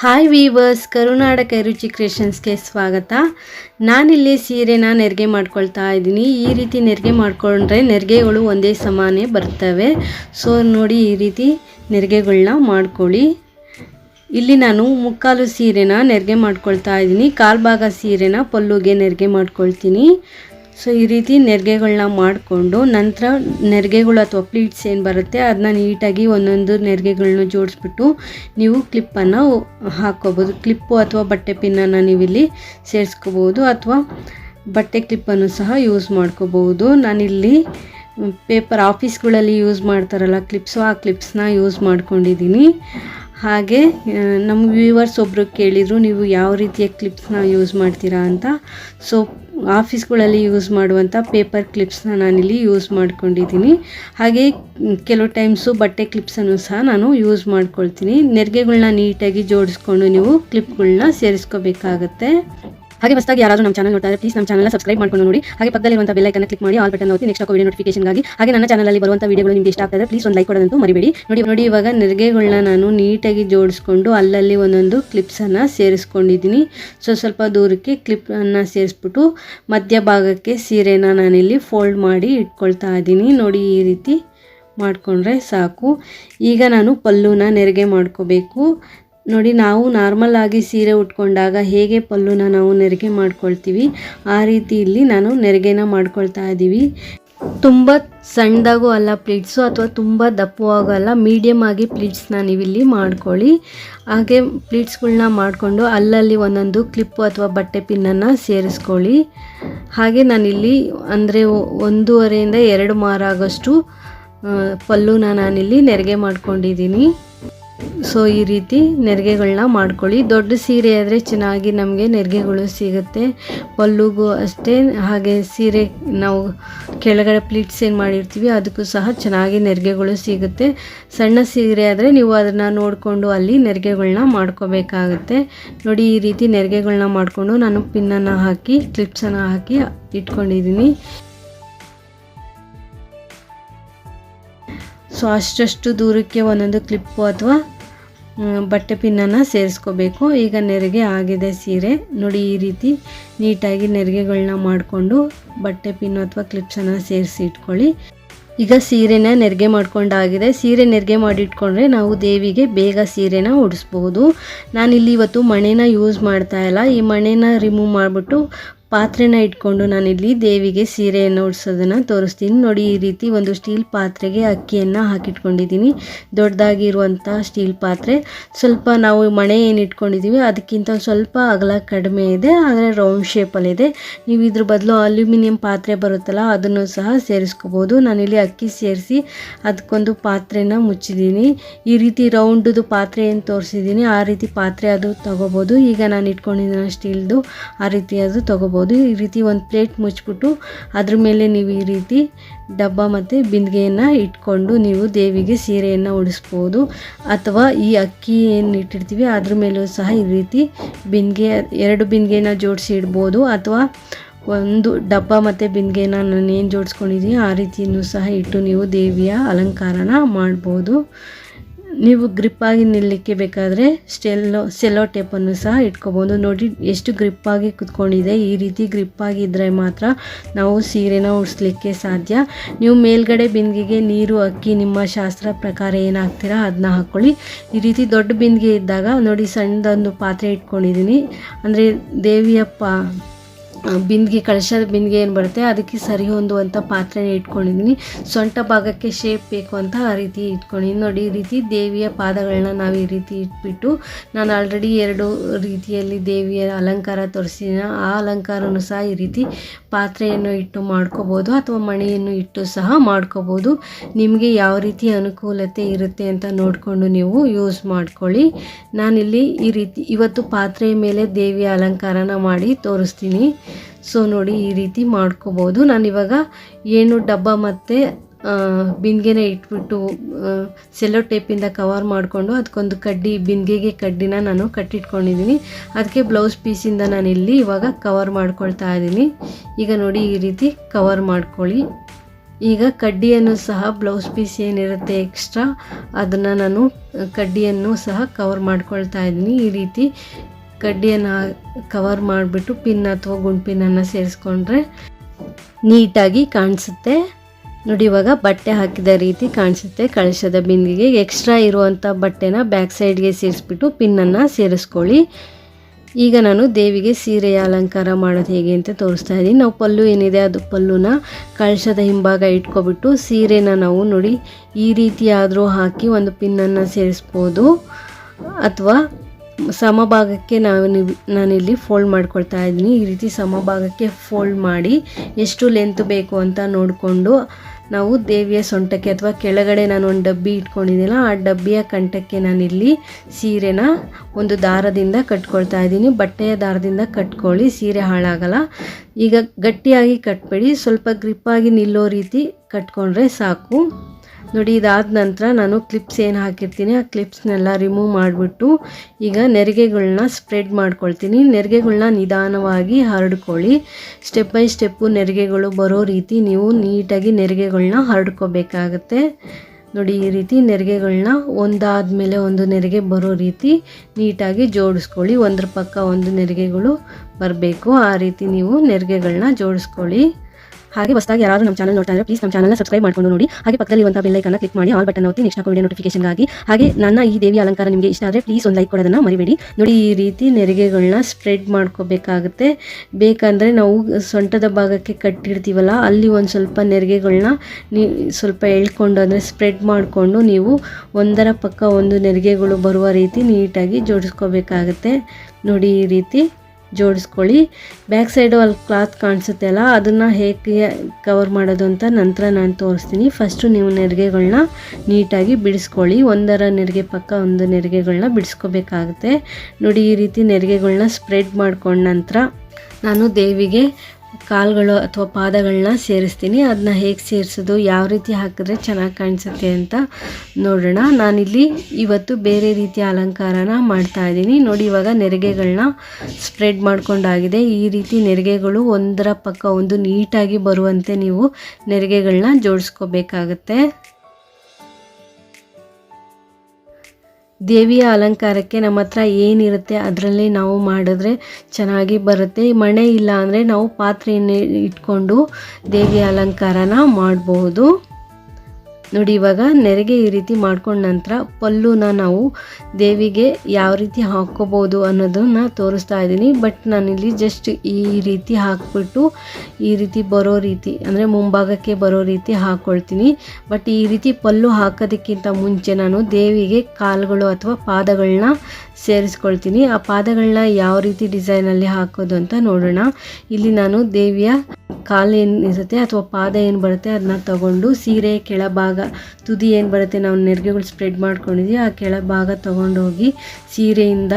Hi viewers ಕರುನಾಡ ಕೈರುಚಿ ಕ್ರಿಯೇಷನ್ಸ್ಗೆ ಸ್ವಾಗತ. ನಾನಿಲ್ಲಿ ಸೀರೆನ ನೆರಿಗೆ ಮಾಡ್ಕೊಳ್ತಾ ಇದ್ದೀನಿ. ಈ ರೀತಿ ನೆರಿಗೆ ಮಾಡಿಕೊಂಡ್ರೆ ನೆರಿಗೆಗಳು ಒಂದೇ ಸಮಾನೆ ಬರ್ತವೆ. ಸೊ ನೋಡಿ ಈ ರೀತಿ ನೆರಿಗೆಗಳನ್ನ ಮಾಡ್ಕೊಳ್ಳಿ. ಇಲ್ಲಿ ನಾನು ಮುಕ್ಕಾಲು ಸೀರೆನ ನೆರಿಗೆ ಮಾಡ್ಕೊಳ್ತಾ ಇದ್ದೀನಿ. ಕಾಲು ಭಾಗ ಸೀರೆನ ಪಲ್ಲುಗೆ ನೆರಿಗೆ ಮಾಡ್ಕೊಳ್ತೀನಿ. ಸೊ ಈ ರೀತಿ ನೆರಿಗೆಗಳನ್ನ ಮಾಡಿಕೊಂಡು ನಂತರ ನೆರಿಗೆಗಳು ಅಥವಾ ಪ್ಲೀಟ್ಸ್ ಏನು ಬರುತ್ತೆ ಅದನ್ನ ನೀಟಾಗಿ ಒಂದೊಂದು ನೆರಿಗೆಗಳನ್ನ ಜೋಡಿಸ್ಬಿಟ್ಟು ನೀವು ಕ್ಲಿಪ್ಪನ್ನು ಹಾಕ್ಕೋಬೋದು. ಕ್ಲಿಪ್ಪು ಅಥವಾ ಬಟ್ಟೆ ಪಿನ್ನನ್ನು ನೀವಿಲ್ಲಿ ಸೇರಿಸ್ಕೋಬೋದು ಅಥವಾ ಬಟ್ಟೆ ಕ್ಲಿಪ್ಪನ್ನು ಸಹ ಯೂಸ್ ಮಾಡ್ಕೋಬೋದು. ನಾನಿಲ್ಲಿ ಪೇಪರ್ ಆಫೀಸ್ಗಳಲ್ಲಿ ಯೂಸ್ ಮಾಡ್ತಾರಲ್ಲ ಕ್ಲಿಪ್ಸು ಆ ಕ್ಲಿಪ್ಸ್ನ ಯೂಸ್ ಮಾಡ್ಕೊಂಡಿದ್ದೀನಿ ಹಾಗೆ ನಮ್ಮ ವ್ಯೂವರ್ಸ್ ಒಬ್ಬರು ಕೇಳಿದರು, ನೀವು ಯಾವ ರೀತಿಯ ಕ್ಲಿಪ್ಸ್ನ ಯೂಸ್ ಮಾಡ್ತೀರಾ ಅಂತ. ಸೊ ಆಫೀಸ್ಗಳಲ್ಲಿ ಯೂಸ್ ಮಾಡುವಂಥ ಪೇಪರ್ ಕ್ಲಿಪ್ಸ್ನ ನಾನಿಲ್ಲಿ ಯೂಸ್ ಮಾಡ್ಕೊಂಡಿದ್ದೀನಿ. ಹಾಗೆ, ಕೆಲವು ಟೈಮ್ಸು ಬಟ್ಟೆ ಕ್ಲಿಪ್ಸನ್ನು ಸಹ ನಾನು ಯೂಸ್ ಮಾಡ್ಕೊಳ್ತೀನಿ. ನೆರಿಗೆಗಳನ್ನ ನೀಟಾಗಿ ಜೋಡಿಸ್ಕೊಂಡು ನೀವು ಕ್ಲಿಪ್ಗಳನ್ನ ಸೇರಿಸ್ಕೋಬೇಕಾಗತ್ತೆ. ಹಾಗೆ ಹೊಸದಾಗಿ ಯಾರಾದರೂ ನಮ್ಮ ಚಾನಲ್ ಇದ್ದಾರೆ ಪ್ಲೀಸ್ ನಮ್ಮ ಚಾನಲ್ನ ಸಬ್ಸ್ಕ್ರೈಬ್ ಮಾಡ್ಕೊಂಡು ನೋಡಿ. ಹಾಗೆ ಪಕ್ಕದಲ್ಲಿರುವಂಥ ಐಕನ್ ಕ್ಲಿಕ್ ಮಾಡಿ ಆಲ್ ಬಟನ್ ಒತ್ತಿ ನೆಕ್ಸ್ಟ್ ವಿಡಿಯೋ ನೋಟಿಫಿಕೇಶನ್ಗಾಗಿ ಹಾಗೆ ನನ್ನ ಚಾನಲಲ್ಲಿ ಬರುವಂಥ ವಿಡಿಯೋಗಳು ನಿಮಗೆ ಇಷ್ಟ ಆಗ್ತದೆ ಪ್ಲೀಸ್ ಒಂದು ಲೈಕ್ ಕೊಡೋದಂತೂ ಮರಿಬೇಡಿ. ನೋಡಿ ನೋಡಿ ಇವಾಗ ನೆರಿಗೆಗಳನ್ನ ನಾನು ನೀಟಾಗಿ ಜೋಡಿಸ್ಕೊಂಡು ಅಲ್ಲಲ್ಲಿ ಒಂದೊಂದು ಕ್ಲಿಪ್ಸನ್ನು ಸೇರಿಸ್ಕೊಂಡಿದ್ದೀನಿ. ಸೊ, ಸ್ವಲ್ಪ ದೂರಕ್ಕೆ ಕ್ಲಿಪ್ಪನ್ನು ಸೇರಿಸ್ಬಿಟ್ಟು ಮಧ್ಯಭಾಗಕ್ಕೆ ಸೀರೆನ ನಾನಿಲ್ಲಿ ಫೋಲ್ಡ್ ಮಾಡಿ ಇಟ್ಕೊಳ್ತಾ ಇದ್ದೀನಿ. ನೋಡಿ, ಈ ರೀತಿ ಮಾಡಿಕೊಂಡ್ರೆ ಸಾಕು. ಈಗ ನಾನು ಪಲ್ಲುನ ನೆರಿಗೆ ಮಾಡ್ಕೋಬೇಕು. ನೋಡಿ, ನಾವು ನಾರ್ಮಲ್ ಆಗಿ ಸೀರೆ ಉಟ್ಕೊಂಡಾಗ ಹೇಗೆ ಪಲ್ಲುನ ನಾವು ನೆರಿಗೆ ಮಾಡ್ಕೊಳ್ತೀವಿ, ಆ ರೀತಿ ಇಲ್ಲಿ ನಾನು ನೆರಿಗೆನ ಮಾಡ್ಕೊಳ್ತಾ ಇದ್ದೀವಿ ತುಂಬ ಸಣ್ಣದಾಗೂ ಅಲ್ಲ ಪ್ಲೀಟ್ಸು ಅಥವಾ ತುಂಬ ದಪ್ಪವಾಗೂ ಅಲ್ಲ ಮೀಡಿಯಮ್ ಆಗಿ ಪ್ಲೀಟ್ಸ್ನ ನೀವಿಲ್ಲಿ ಮಾಡ್ಕೊಳ್ಳಿ. ಹಾಗೆ ಪ್ಲೀಟ್ಸ್ಗಳನ್ನ ಮಾಡಿಕೊಂಡು ಅಲ್ಲಲ್ಲಿ ಒಂದೊಂದು ಕ್ಲಿಪ್ಪು ಅಥವಾ ಬಟ್ಟೆ ಪಿನ್ನನ್ನು ಸೇರಿಸ್ಕೊಳ್ಳಿ. ಹಾಗೆ ನಾನಿಲ್ಲಿ ಅಂದರೆ ಒಂದೂವರೆಯಿಂದ ಎರಡು ಮಾರಾಗಷ್ಟು ಪಲ್ಲುನ ನಾನಿಲ್ಲಿ ನೆರಿಗೆ ಮಾಡ್ಕೊಂಡಿದ್ದೀನಿ. ಸೊ ಈ ರೀತಿ ನೆರಿಗೆಗಳನ್ನ ಮಾಡ್ಕೊಳ್ಳಿ. ದೊಡ್ಡ ಸೀರೆ ಆದರೆ ಚೆನ್ನಾಗಿ ನಮಗೆ ನೆರಿಗೆಗಳು ಸಿಗುತ್ತೆ. ಪಲ್ಲುಗೂ ಅಷ್ಟೇ. ಹಾಗೆ ಸೀರೆ ನಾವು ಕೆಳಗಡೆ ಪ್ಲೀಟ್ಸ್ ಏನು ಮಾಡಿರ್ತೀವಿ, ಅದಕ್ಕೂ ಸಹ ಚೆನ್ನಾಗಿ ನೆರಿಗೆಗಳು ಸಿಗುತ್ತೆ. ಸಣ್ಣ ಸೀರೆ ಆದರೆ ನೀವು ಅದನ್ನು ನೋಡಿಕೊಂಡು ಅಲ್ಲಿ ನೆರಿಗೆಗಳನ್ನ ಮಾಡ್ಕೋಬೇಕಾಗುತ್ತೆ. ನೋಡಿ, ಈ ರೀತಿ ನೆರಿಗೆಗಳನ್ನ ಮಾಡಿಕೊಂಡು ನಾನು ಪಿನ್ನನ್ನು ಹಾಕಿ ಕ್ಲಿಪ್ಸನ್ನು ಹಾಕಿ ಇಟ್ಕೊಂಡಿದ್ದೀನಿ ಸೊ ಅಷ್ಟಷ್ಟು ದೂರಕ್ಕೆ ಒಂದೊಂದು ಕ್ಲಿಪ್ಪು ಅಥವಾ ಬಟ್ಟೆ ಪಿನ್ನನ್ನು ಸೇರಿಸ್ಕೋಬೇಕು. ಈಗ ನೆರಿಗೆ ಆಗಿದೆ ಸೀರೆ. ನೋಡಿ ಈ ರೀತಿ ನೀಟಾಗಿ ನೆರಿಗೆಗಳನ್ನ ಮಾಡಿಕೊಂಡು ಬಟ್ಟೆ ಪಿನ್ ಅಥವಾ ಕ್ಲಿಪ್ಸನ್ನು ಸೇರಿಸಿ ಇಟ್ಕೊಳ್ಳಿ. ಈಗ ಸೀರೆನ ನೆರಿಗೆ ಮಾಡ್ಕೊಂಡಾಗಿದೆ. ಸೀರೆ ನೆರಿಗೆ ಮಾಡಿಟ್ಕೊಂಡ್ರೆ ನಾವು ದೇವಿಗೆ ಬೇಗ ಸೀರೆನ ಉಡಿಸ್ಬೋದು. ನಾನಿಲ್ಲಿ ಇವತ್ತು ಮಣೆನ ಯೂಸ್ ಮಾಡ್ತಾ ಇಲ್ಲ. ಈ ಮಣೆನ ರಿಮೂವ್ ಮಾಡಿಬಿಟ್ಟು ಪಾತ್ರೆನ ಇಟ್ಕೊಂಡು ನಾನಿಲ್ಲಿ ದೇವಿಗೆ ಸೀರೆಯನ್ನು ಉಡ್ಸೋದನ್ನು ತೋರಿಸ್ತೀನಿ. ನೋಡಿ, ಈ ರೀತಿ ಒಂದು ಸ್ಟೀಲ್ ಪಾತ್ರೆಗೆ ಅಕ್ಕಿಯನ್ನು ಹಾಕಿಟ್ಕೊಂಡಿದ್ದೀನಿ ದೊಡ್ಡದಾಗಿರುವಂಥ ಸ್ಟೀಲ್ ಪಾತ್ರೆ. ಸ್ವಲ್ಪ ನಾವು ಮಣೆ ಏನು ಇಟ್ಕೊಂಡಿದ್ದೀವಿ ಅದಕ್ಕಿಂತ ಸ್ವಲ್ಪ ಅಗಲ ಕಡಿಮೆ ಇದೆ, ಆದರೆ ರೌಂಡ್ ಶೇಪಲ್ಲಿದೆ ನೀವು ಇದ್ರ ಬದಲು ಅಲ್ಯೂಮಿನಿಯಂ ಪಾತ್ರೆ ಬರುತ್ತಲ್ಲ, ಅದನ್ನು ಸಹ ಸೇರಿಸ್ಕೋಬೋದು. ನಾನಿಲ್ಲಿ ಅಕ್ಕಿ ಸೇರಿಸಿ ಅದಕ್ಕೊಂದು ಪಾತ್ರೆನ ಮುಚ್ಚಿದ್ದೀನಿ ಈ ರೀತಿ ರೌಂಡದು ಪಾತ್ರೆ ಏನು ತೋರಿಸಿದ್ದೀನಿ ಆ ರೀತಿ ಪಾತ್ರೆ ಅದು ತೊಗೋಬೋದು. ಈಗ ನಾನು ಇಟ್ಕೊಂಡಿದ್ದೀನಿ ಸ್ಟೀಲ್ದು ಆ ರೀತಿ ಅದು ತಗೋಬೋದು. ಈ ರೀತಿ ಒಂದು ಪ್ಲೇಟ್ ಮುಚ್ಚಿಬಿಟ್ಟು ಅದ್ರ ಮೇಲೆ ನೀವು ಈ ರೀತಿ ಡಬ್ಬ ಮತ್ತು ಬಿಂದಿಗೆಯನ್ನು ಇಟ್ಕೊಂಡು ನೀವು ದೇವಿಗೆ ಸೀರೆಯನ್ನು ಉಡಿಸ್ಬೋದು. ಅಥವಾ ಈ ಅಕ್ಕಿ ಏನು ಇಟ್ಟಿರ್ತೀವಿ ಅದ್ರ ಮೇಲೂ ಸಹ ಈ ರೀತಿ ಬಿಂದಿಗೆ, ಎರಡು ಬಿಂದಿಗೆನ ಜೋಡಿಸಿ ಇಡ್ಬೋದು. ಅಥವಾ ಒಂದು ಡಬ್ಬ ಮತ್ತು ಬಿಂದಿಗೆನ ನಾನು ಏನು ಜೋಡಿಸ್ಕೊಂಡಿದ್ದೀನಿ ಆ ರೀತಿಯೂ ಸಹ ಇಟ್ಟು ನೀವು ದೇವಿಯ ಅಲಂಕಾರನ ಮಾಡ್ಬೋದು. ನೀವು ಗ್ರಿಪ್ಪಾಗಿ ನಿಲ್ಲಕ್ಕೆ ಬೇಕಾದರೆ ಸ್ಟೆಲ್ಲೋ ಸೆಲೋ ಟೇಪನ್ನು ಸಹ ಇಟ್ಕೋಬೋದು. ನೋಡಿ, ಎಷ್ಟು ಗ್ರಿಪ್ಪಾಗಿ ಕುತ್ಕೊಂಡಿದೆ. ಈ ರೀತಿ ಗ್ರಿಪ್ಪಾಗಿದ್ದರೆ ಮಾತ್ರ ನಾವು ಸೀರೆನ ಉಡಿಸ್ಲಿಕ್ಕೆ ಸಾಧ್ಯ. ನೀವು ಮೇಲ್ಗಡೆ ಬಿಂದಿಗೆಗೆ ನೀರು ಅಕ್ಕಿ, ನಿಮ್ಮ ಶಾಸ್ತ್ರ ಪ್ರಕಾರ ಏನಾಗ್ತೀರಾ ಅದನ್ನ ಹಾಕ್ಕೊಳ್ಳಿ ಈ ರೀತಿ ದೊಡ್ಡ ಬಿಂದಿಗೆ ಇದ್ದಾಗ ನೋಡಿ ಸಣ್ಣದೊಂದು ಪಾತ್ರೆ ಇಟ್ಕೊಂಡಿದ್ದೀನಿ. ಅಂದರೆ ದೇವಿಯ ಪಾ ಬಿಂದಿಗೆ ಕಳಶದ ಬಿಂದಿಗೆ ಏನು ಬರುತ್ತೆ, ಅದಕ್ಕೆ ಸರಿ ಹೊಂದುವಂಥ ಪಾತ್ರೆನ ಇಟ್ಕೊಂಡಿದ್ದೀನಿ. ಸೊಂಟ ಭಾಗಕ್ಕೆ ಶೇಪ್ ಬೇಕು ಅಂತ ಆ ರೀತಿ ಇಟ್ಕೊಂಡಿದ್ದೀನಿ. ನೋಡಿ, ಈ ರೀತಿ ದೇವಿಯ ಪಾದಗಳನ್ನ ನಾವು ಈ ರೀತಿ ಇಟ್ಬಿಟ್ಟು, ನಾನು ಆಲ್ರೆಡಿ ಎರಡು ರೀತಿಯಲ್ಲಿ ದೇವಿಯ ಅಲಂಕಾರ ತೋರಿಸಿದ್ದೀನಿ ಆ ಅಲಂಕಾರನೂ ಸಹ ಈ ರೀತಿ ಪಾತ್ರೆಯನ್ನು ಇಟ್ಟು ಮಾಡ್ಕೋಬೋದು ಅಥವಾ ಮಣೆಯನ್ನು ಇಟ್ಟು ಸಹ ಮಾಡ್ಕೋಬೋದು ನಿಮಗೆ ಯಾವ ರೀತಿ ಅನುಕೂಲತೆ ಇರುತ್ತೆ ಅಂತ ನೋಡಿಕೊಂಡು ನೀವು ಯೂಸ್ ಮಾಡ್ಕೊಳ್ಳಿ. ನಾನಿಲ್ಲಿ ಈ ರೀತಿ, ಇವತ್ತು ಪಾತ್ರೆಯ ಮೇಲೆ ದೇವಿಯ ಅಲಂಕಾರನ ಮಾಡಿ ತೋರಿಸ್ತೀನಿ. ಸೊ ನೋಡಿ ಈ ರೀತಿ ಮಾಡ್ಕೋಬೋದು ನಾನಿವಾಗ ಏನು ಡಬ್ಬ ಮತ್ತು ಬಿಂದಿಗೆನ ಇಟ್ಬಿಟ್ಟು ಸೆಲ್ಲೋ ಟೇಪಿಂದ ಕವರ್ ಮಾಡಿಕೊಂಡು ಅದಕ್ಕೊಂದು ಕಡ್ಡಿ, ಬಿಂದಿಗೆಗೆ ಕಡ್ಡಿನ ನಾನು ಕಟ್ಟಿಟ್ಕೊಂಡಿದ್ದೀನಿ ಅದಕ್ಕೆ ಬ್ಲೌಸ್ ಪೀಸಿಂದ ಇಲ್ಲಿ ಇವಾಗ ಕವರ್ ಮಾಡ್ಕೊಳ್ತಾ ಇದ್ದೀನಿ ಈಗ ನೋಡಿ ಈ ರೀತಿ ಕವರ್ ಮಾಡ್ಕೊಳ್ಳಿ. ಈಗ ಕಡ್ಡಿಯನ್ನು ಸಹ ಬ್ಲೌಸ್ ಪೀಸ್ ಏನಿರುತ್ತೆ ಎಕ್ಸ್ಟ್ರಾ ಅದನ್ನು ನಾನು ಕಡ್ಡಿಯನ್ನು ಸಹ ಕವರ್ ಮಾಡ್ಕೊಳ್ತಾ ಇದ್ದೀನಿ ಈ ರೀತಿ ಕಡ್ಡಿಯನ್ನು ಕವರ್ ಮಾಡಿಬಿಟ್ಟು ಪಿನ್ ಅಥವಾ ಗುಂಡ್ಪಿನನ್ನು ಸೇರಿಸ್ಕೊಂಡ್ರೆ ನೀಟಾಗಿ ಕಾಣಿಸುತ್ತೆ. ನೋಡಿ, ಇವಾಗ ಬಟ್ಟೆ ಹಾಕಿದ ರೀತಿ ಕಾಣಿಸುತ್ತೆ ಕಳಶದ ಬಿಂದಿಗೆ. ಎಕ್ಸ್ಟ್ರಾ ಇರುವಂಥ ಬಟ್ಟೆನ ಬ್ಯಾಕ್ ಸೈಡ್ಗೆ ಸೇರಿಸ್ಬಿಟ್ಟು ಪಿನ್ನನ್ನು ಸೇರಿಸ್ಕೊಳ್ಳಿ. ಈಗ ನಾನು ದೇವಿಗೆ ಸೀರೆಯ ಅಲಂಕಾರ ಮಾಡೋದು ಹೇಗೆ ಅಂತ ತೋರಿಸ್ತಾ ಇದ್ದೀನಿ. ನಾವು ಪಲ್ಲು ಏನಿದೆ, ಅದು ಪಲ್ಲುನ ಕಳಶದ ಹಿಂಭಾಗ ಇಟ್ಕೊಬಿಟ್ಟು ಸೀರೆನ ನಾವು ನೋಡಿ ಈ ರೀತಿಯಾದರೂ ಹಾಕಿ ಒಂದು ಪಿನ್ನನ್ನು ಸೇರಿಸ್ಬೋದು. ಅಥವಾ ಸಮಭಾಗಕ್ಕೆ ನಾವು ನಾನಿಲ್ಲಿ ಫೋಲ್ಡ್ ಮಾಡ್ಕೊಳ್ತಾ ಇದ್ದೀನಿ. ಈ ರೀತಿ ಸಮಭಾಗಕ್ಕೆ ಫೋಲ್ಡ್ ಮಾಡಿ ಎಷ್ಟು ಲೆಂತ್ ಬೇಕು ಅಂತ ನೋಡಿಕೊಂಡು ನಾವು ದೇವಿಯ ಸೊಂಟಕ್ಕೆ ಅಥವಾ ಕೆಳಗಡೆ ನಾನು ಒಂದು ಡಬ್ಬಿ ಇಟ್ಕೊಂಡಿದ್ದೀನಲ್ಲ, ಆ ಡಬ್ಬಿಯ ಕಂಠಕ್ಕೆ ನಾನಿಲ್ಲಿ ಸೀರೆನ ಒಂದು ದಾರದಿಂದ ಕಟ್ಕೊಳ್ತಾ ಇದ್ದೀನಿ. ಬಟ್ಟೆಯ ದಾರದಿಂದ ಕಟ್ಕೊಳ್ಳಿ, ಸೀರೆ ಹಾಳಾಗಲ್ಲ. ಈಗ ಗಟ್ಟಿಯಾಗಿ ಕಟ್ಬೇಡಿ. ಸ್ವಲ್ಪ ಗ್ರಿಪ್ಪಾಗಿ ನಿಲ್ಲೋ ರೀತಿ ಕಟ್ಕೊಂಡ್ರೆ ಸಾಕು. ನೋಡಿ, ಇದಾದ ನಂತರ ನಾನು ಕ್ಲಿಪ್ಸ್ ಏನು ಹಾಕಿರ್ತೀನಿ, ಆ ಕ್ಲಿಪ್ಸ್ನೆಲ್ಲ ರಿಮೂವ್ ಮಾಡಿಬಿಟ್ಟು ಈಗ ನೆರಿಗೆಗಳನ್ನ ಸ್ಪ್ರೆಡ್ ಮಾಡ್ಕೊಳ್ತೀನಿ. ನೆರಿಗೆಗಳನ್ನ ನಿಧಾನವಾಗಿ ಹರಡ್ಕೊಳ್ಳಿ. ಸ್ಟೆಪ್ ಬೈ ಸ್ಟೆಪ್ಪು ನೆರಿಗೆಗಳು ಬರೋ ರೀತಿ ನೀವು ನೀಟಾಗಿ ನೆರಿಗೆಗಳನ್ನ ಹರಡ್ಕೋಬೇಕಾಗತ್ತೆ. ನೋಡಿ, ಈ ರೀತಿ ನೆರಿಗೆಗಳನ್ನ ಒಂದಾದ ಮೇಲೆ ಒಂದು ನೆರಿಗೆ ಬರೋ ರೀತಿ ನೀಟಾಗಿ ಜೋಡಿಸ್ಕೊಳ್ಳಿ. ಒಂದ್ರ ಪಕ್ಕ ಒಂದು ನೆರಿಗೆಗಳು ಬರಬೇಕು. ಆ ರೀತಿ ನೀವು ನೆರಿಗೆಗಳನ್ನ ಜೋಡಿಸ್ಕೊಳ್ಳಿ. ಹಾಗೆ ಹೊಸದಾಗಿ ಯಾರು ನಮ್ಮ ಚಾನಲ್ ನೋಡ್ತಾ ಇದ್ದಾರೆ ಪ್ಲೀಸ್ ನಮ್ಮ ಚಾನಲ್ನ ಸಬ್ಸ್ಕ್ರೈಬ್ ಮಾಡ್ಕೊಂಡು ನೋಡಿ. ಹಾಗೆ ಪಕ್ಕದಲ್ಲಿ ಒಂದು ಬೆಲ್ ಐಕನ್ನ ಕ್ಲಿಕ್ ಮಾಡಿ ಆಲ್ ಬಟನ್ ಒತ್ತಿ ನೆಕ್ಸ್ಟ್ ವಿಡಿಯೋ ನೋಟಿಫಿಕೇಶನ್ಗಾಗಿ ಹಾಗೆ ನನ್ನ ಈ ದೇವಿ ಅಲಂಕಾರ ನಿಮಗೆ ಇಷ್ಟ ಆದರೆ ಪ್ಲೀಸ್ ಒಂದು ಲೈಕ್ ಕೊಡೋದನ್ನು ಮರಿಬೇಡಿ. ನೋಡಿ ಈ ರೀತಿ ನೆರಿಗೆಗಳನ್ನ ಸ್ಪ್ರೆಡ್ ಮಾಡ್ಕೋಬೇಕಾಗುತ್ತೆ. ಬೇಕಂದರೆ ನಾವು ಸೊಂಟದ ಭಾಗಕ್ಕೆ ಕಟ್ಟಿರ್ತೀವಲ್ಲ, ಅಲ್ಲಿ ಒಂದು ಸ್ವಲ್ಪ ನೆರಿಗೆಗಳನ್ನ ನೀ ಸ್ವಲ್ಪ ಎಳ್ಕೊಂಡು ಅಂದರೆ ಸ್ಪ್ರೆಡ್ ಮಾಡಿಕೊಂಡು ನೀವು ಒಂದರ ಪಕ್ಕ ಒಂದು ನೆರಿಗೆಗಳು ಬರುವ ರೀತಿ ನೀಟಾಗಿ ಜೋಡಿಸ್ಕೋಬೇಕಾಗುತ್ತೆ. ನೋಡಿ ಈ ರೀತಿ. ಜೋಡಿಸ್ಕೊಳ್ಳಿ. ಬ್ಯಾಕ್ ಸೈಡು ಅಲ್ಲಿ ಕ್ಲಾತ್ ಕಾಣಿಸುತ್ತೆ ಅಲ್ಲ ಅದನ್ನು ಹೇಗೆ ಕವರ್ ಮಾಡೋದು ಅಂತ ನಂತರ ನಾನು ತೋರಿಸ್ತೀನಿ. ಫಸ್ಟು ನೀವು ನೆರಿಗೆಗಳನ್ನ ನೀಟಾಗಿ ಬಿಡಿಸ್ಕೊಳ್ಳಿ. ಒಂದರ ನೆರಿಗೆ ಪಕ್ಕ ಒಂದು ನೆರಿಗೆಗಳನ್ನ ಬಿಡಿಸ್ಕೋಬೇಕಾಗುತ್ತೆ. ನೋಡಿ ಈ ರೀತಿ ನೆರಿಗೆಗಳನ್ನ ಸ್ಪ್ರೆಡ್ ಮಾಡ್ಕೊಂಡ ನಂತರ ನಾನು ದೇವಿಗೆ ಕಾಲುಗಳು ಅಥವಾ ಪಾದಗಳನ್ನ ಸೇರಿಸ್ತೀನಿ. ಅದನ್ನ ಹೇಗೆ ಸೇರಿಸೋದು, ಯಾವ ರೀತಿ ಹಾಕಿದ್ರೆ ಚೆನ್ನಾಗಿ ಕಾಣಿಸುತ್ತೆ ಅಂತ ನೋಡೋಣ. ನಾನಿಲ್ಲಿ ಇವತ್ತು ಬೇರೆ ರೀತಿಯ ಅಲಂಕಾರನ ಮಾಡ್ತಾ ಇದ್ದೀನಿ. ನೋಡಿ, ಇವಾಗ ನೆರಿಗೆಗಳನ್ನ ಸ್ಪ್ರೆಡ್ ಮಾಡ್ಕೊಂಡಾಗಿದೆ. ಈ ರೀತಿ ನೆರಿಗೆಗಳು ಒಂದರ ಪಕ್ಕ ಒಂದು ನೀಟಾಗಿ ಬರುವಂತೆ ನೀವು ನೆರಿಗೆಗಳನ್ನ ಜೋಡಿಸ್ಕೋಬೇಕಾಗತ್ತೆ. ದೇವಿಯ ಅಲಂಕಾರಕ್ಕೆ ನಮ್ಮ ಹತ್ರ ಏನಿರುತ್ತೆ ಅದರಲ್ಲಿ ನಾವು ಮಾಡಿದ್ರೆ ಚೆನ್ನಾಗಿ ಬರುತ್ತೆ. ಮಣೆ ಇಲ್ಲ ಅಂದರೆ ನಾವು ಪಾತ್ರೆಯನ್ನು ಇಟ್ಕೊಂಡು ದೇವಿಯ ಅಲಂಕಾರನ ಮಾಡಬಹುದು ನೋಡಿ, ಇವಾಗ ನೆರಿಗೆ ಈ ರೀತಿ ಮಾಡ್ಕೊಂಡ ನಂತರ ಪಲ್ಲುನ ನಾವು ದೇವಿಗೆ ಯಾವ ರೀತಿ ಹಾಕ್ಕೋಬೋದು ಅನ್ನೋದನ್ನ ತೋರಿಸ್ತಾ ಇದ್ದೀನಿ. ಬಟ್ ನಾನಿಲ್ಲಿ ಜಸ್ಟ್ ಈ ರೀತಿ ಹಾಕ್ಬಿಟ್ಟು ಈ ರೀತಿ ಬರೋ ರೀತಿ, ಅಂದರೆ ಮುಂಭಾಗಕ್ಕೆ ಬರೋ ರೀತಿ ಹಾಕ್ಕೊಳ್ತೀನಿ ಬಟ್ ಈ ರೀತಿ ಪಲ್ಲು ಹಾಕೋದಕ್ಕಿಂತ ಮುಂಚೆ ನಾನು ದೇವಿಗೆ ಕಾಲುಗಳು ಅಥವಾ ಪಾದಗಳನ್ನ ಸೇರಿಸ್ಕೊಳ್ತೀನಿ. ಆ ಪಾದಗಳನ್ನ ಯಾವ ರೀತಿ ಡಿಸೈನಲ್ಲಿ ಹಾಕೋದು ಅಂತ ನೋಡೋಣ. ಇಲ್ಲಿ ನಾನು ದೇವಿಯ ಕಾಲು ಏನು ಇರುತ್ತೆ ಅಥವಾ ಪಾದ ಏನು ಬರುತ್ತೆ ಅದನ್ನ ತಗೊಂಡು ಸೀರೆ ಕೆಳಭಾಗ ತುದಿ ಏನು ಬರುತ್ತೆ ನಾವು ನೆರಿಗೆಗಳು ಸ್ಪ್ರೆಡ್ ಮಾಡ್ಕೊಂಡಿದ್ವಿ. ಆ ಕೆಳಭಾಗ ತೊಗೊಂಡೋಗಿ ಸೀರೆಯಿಂದ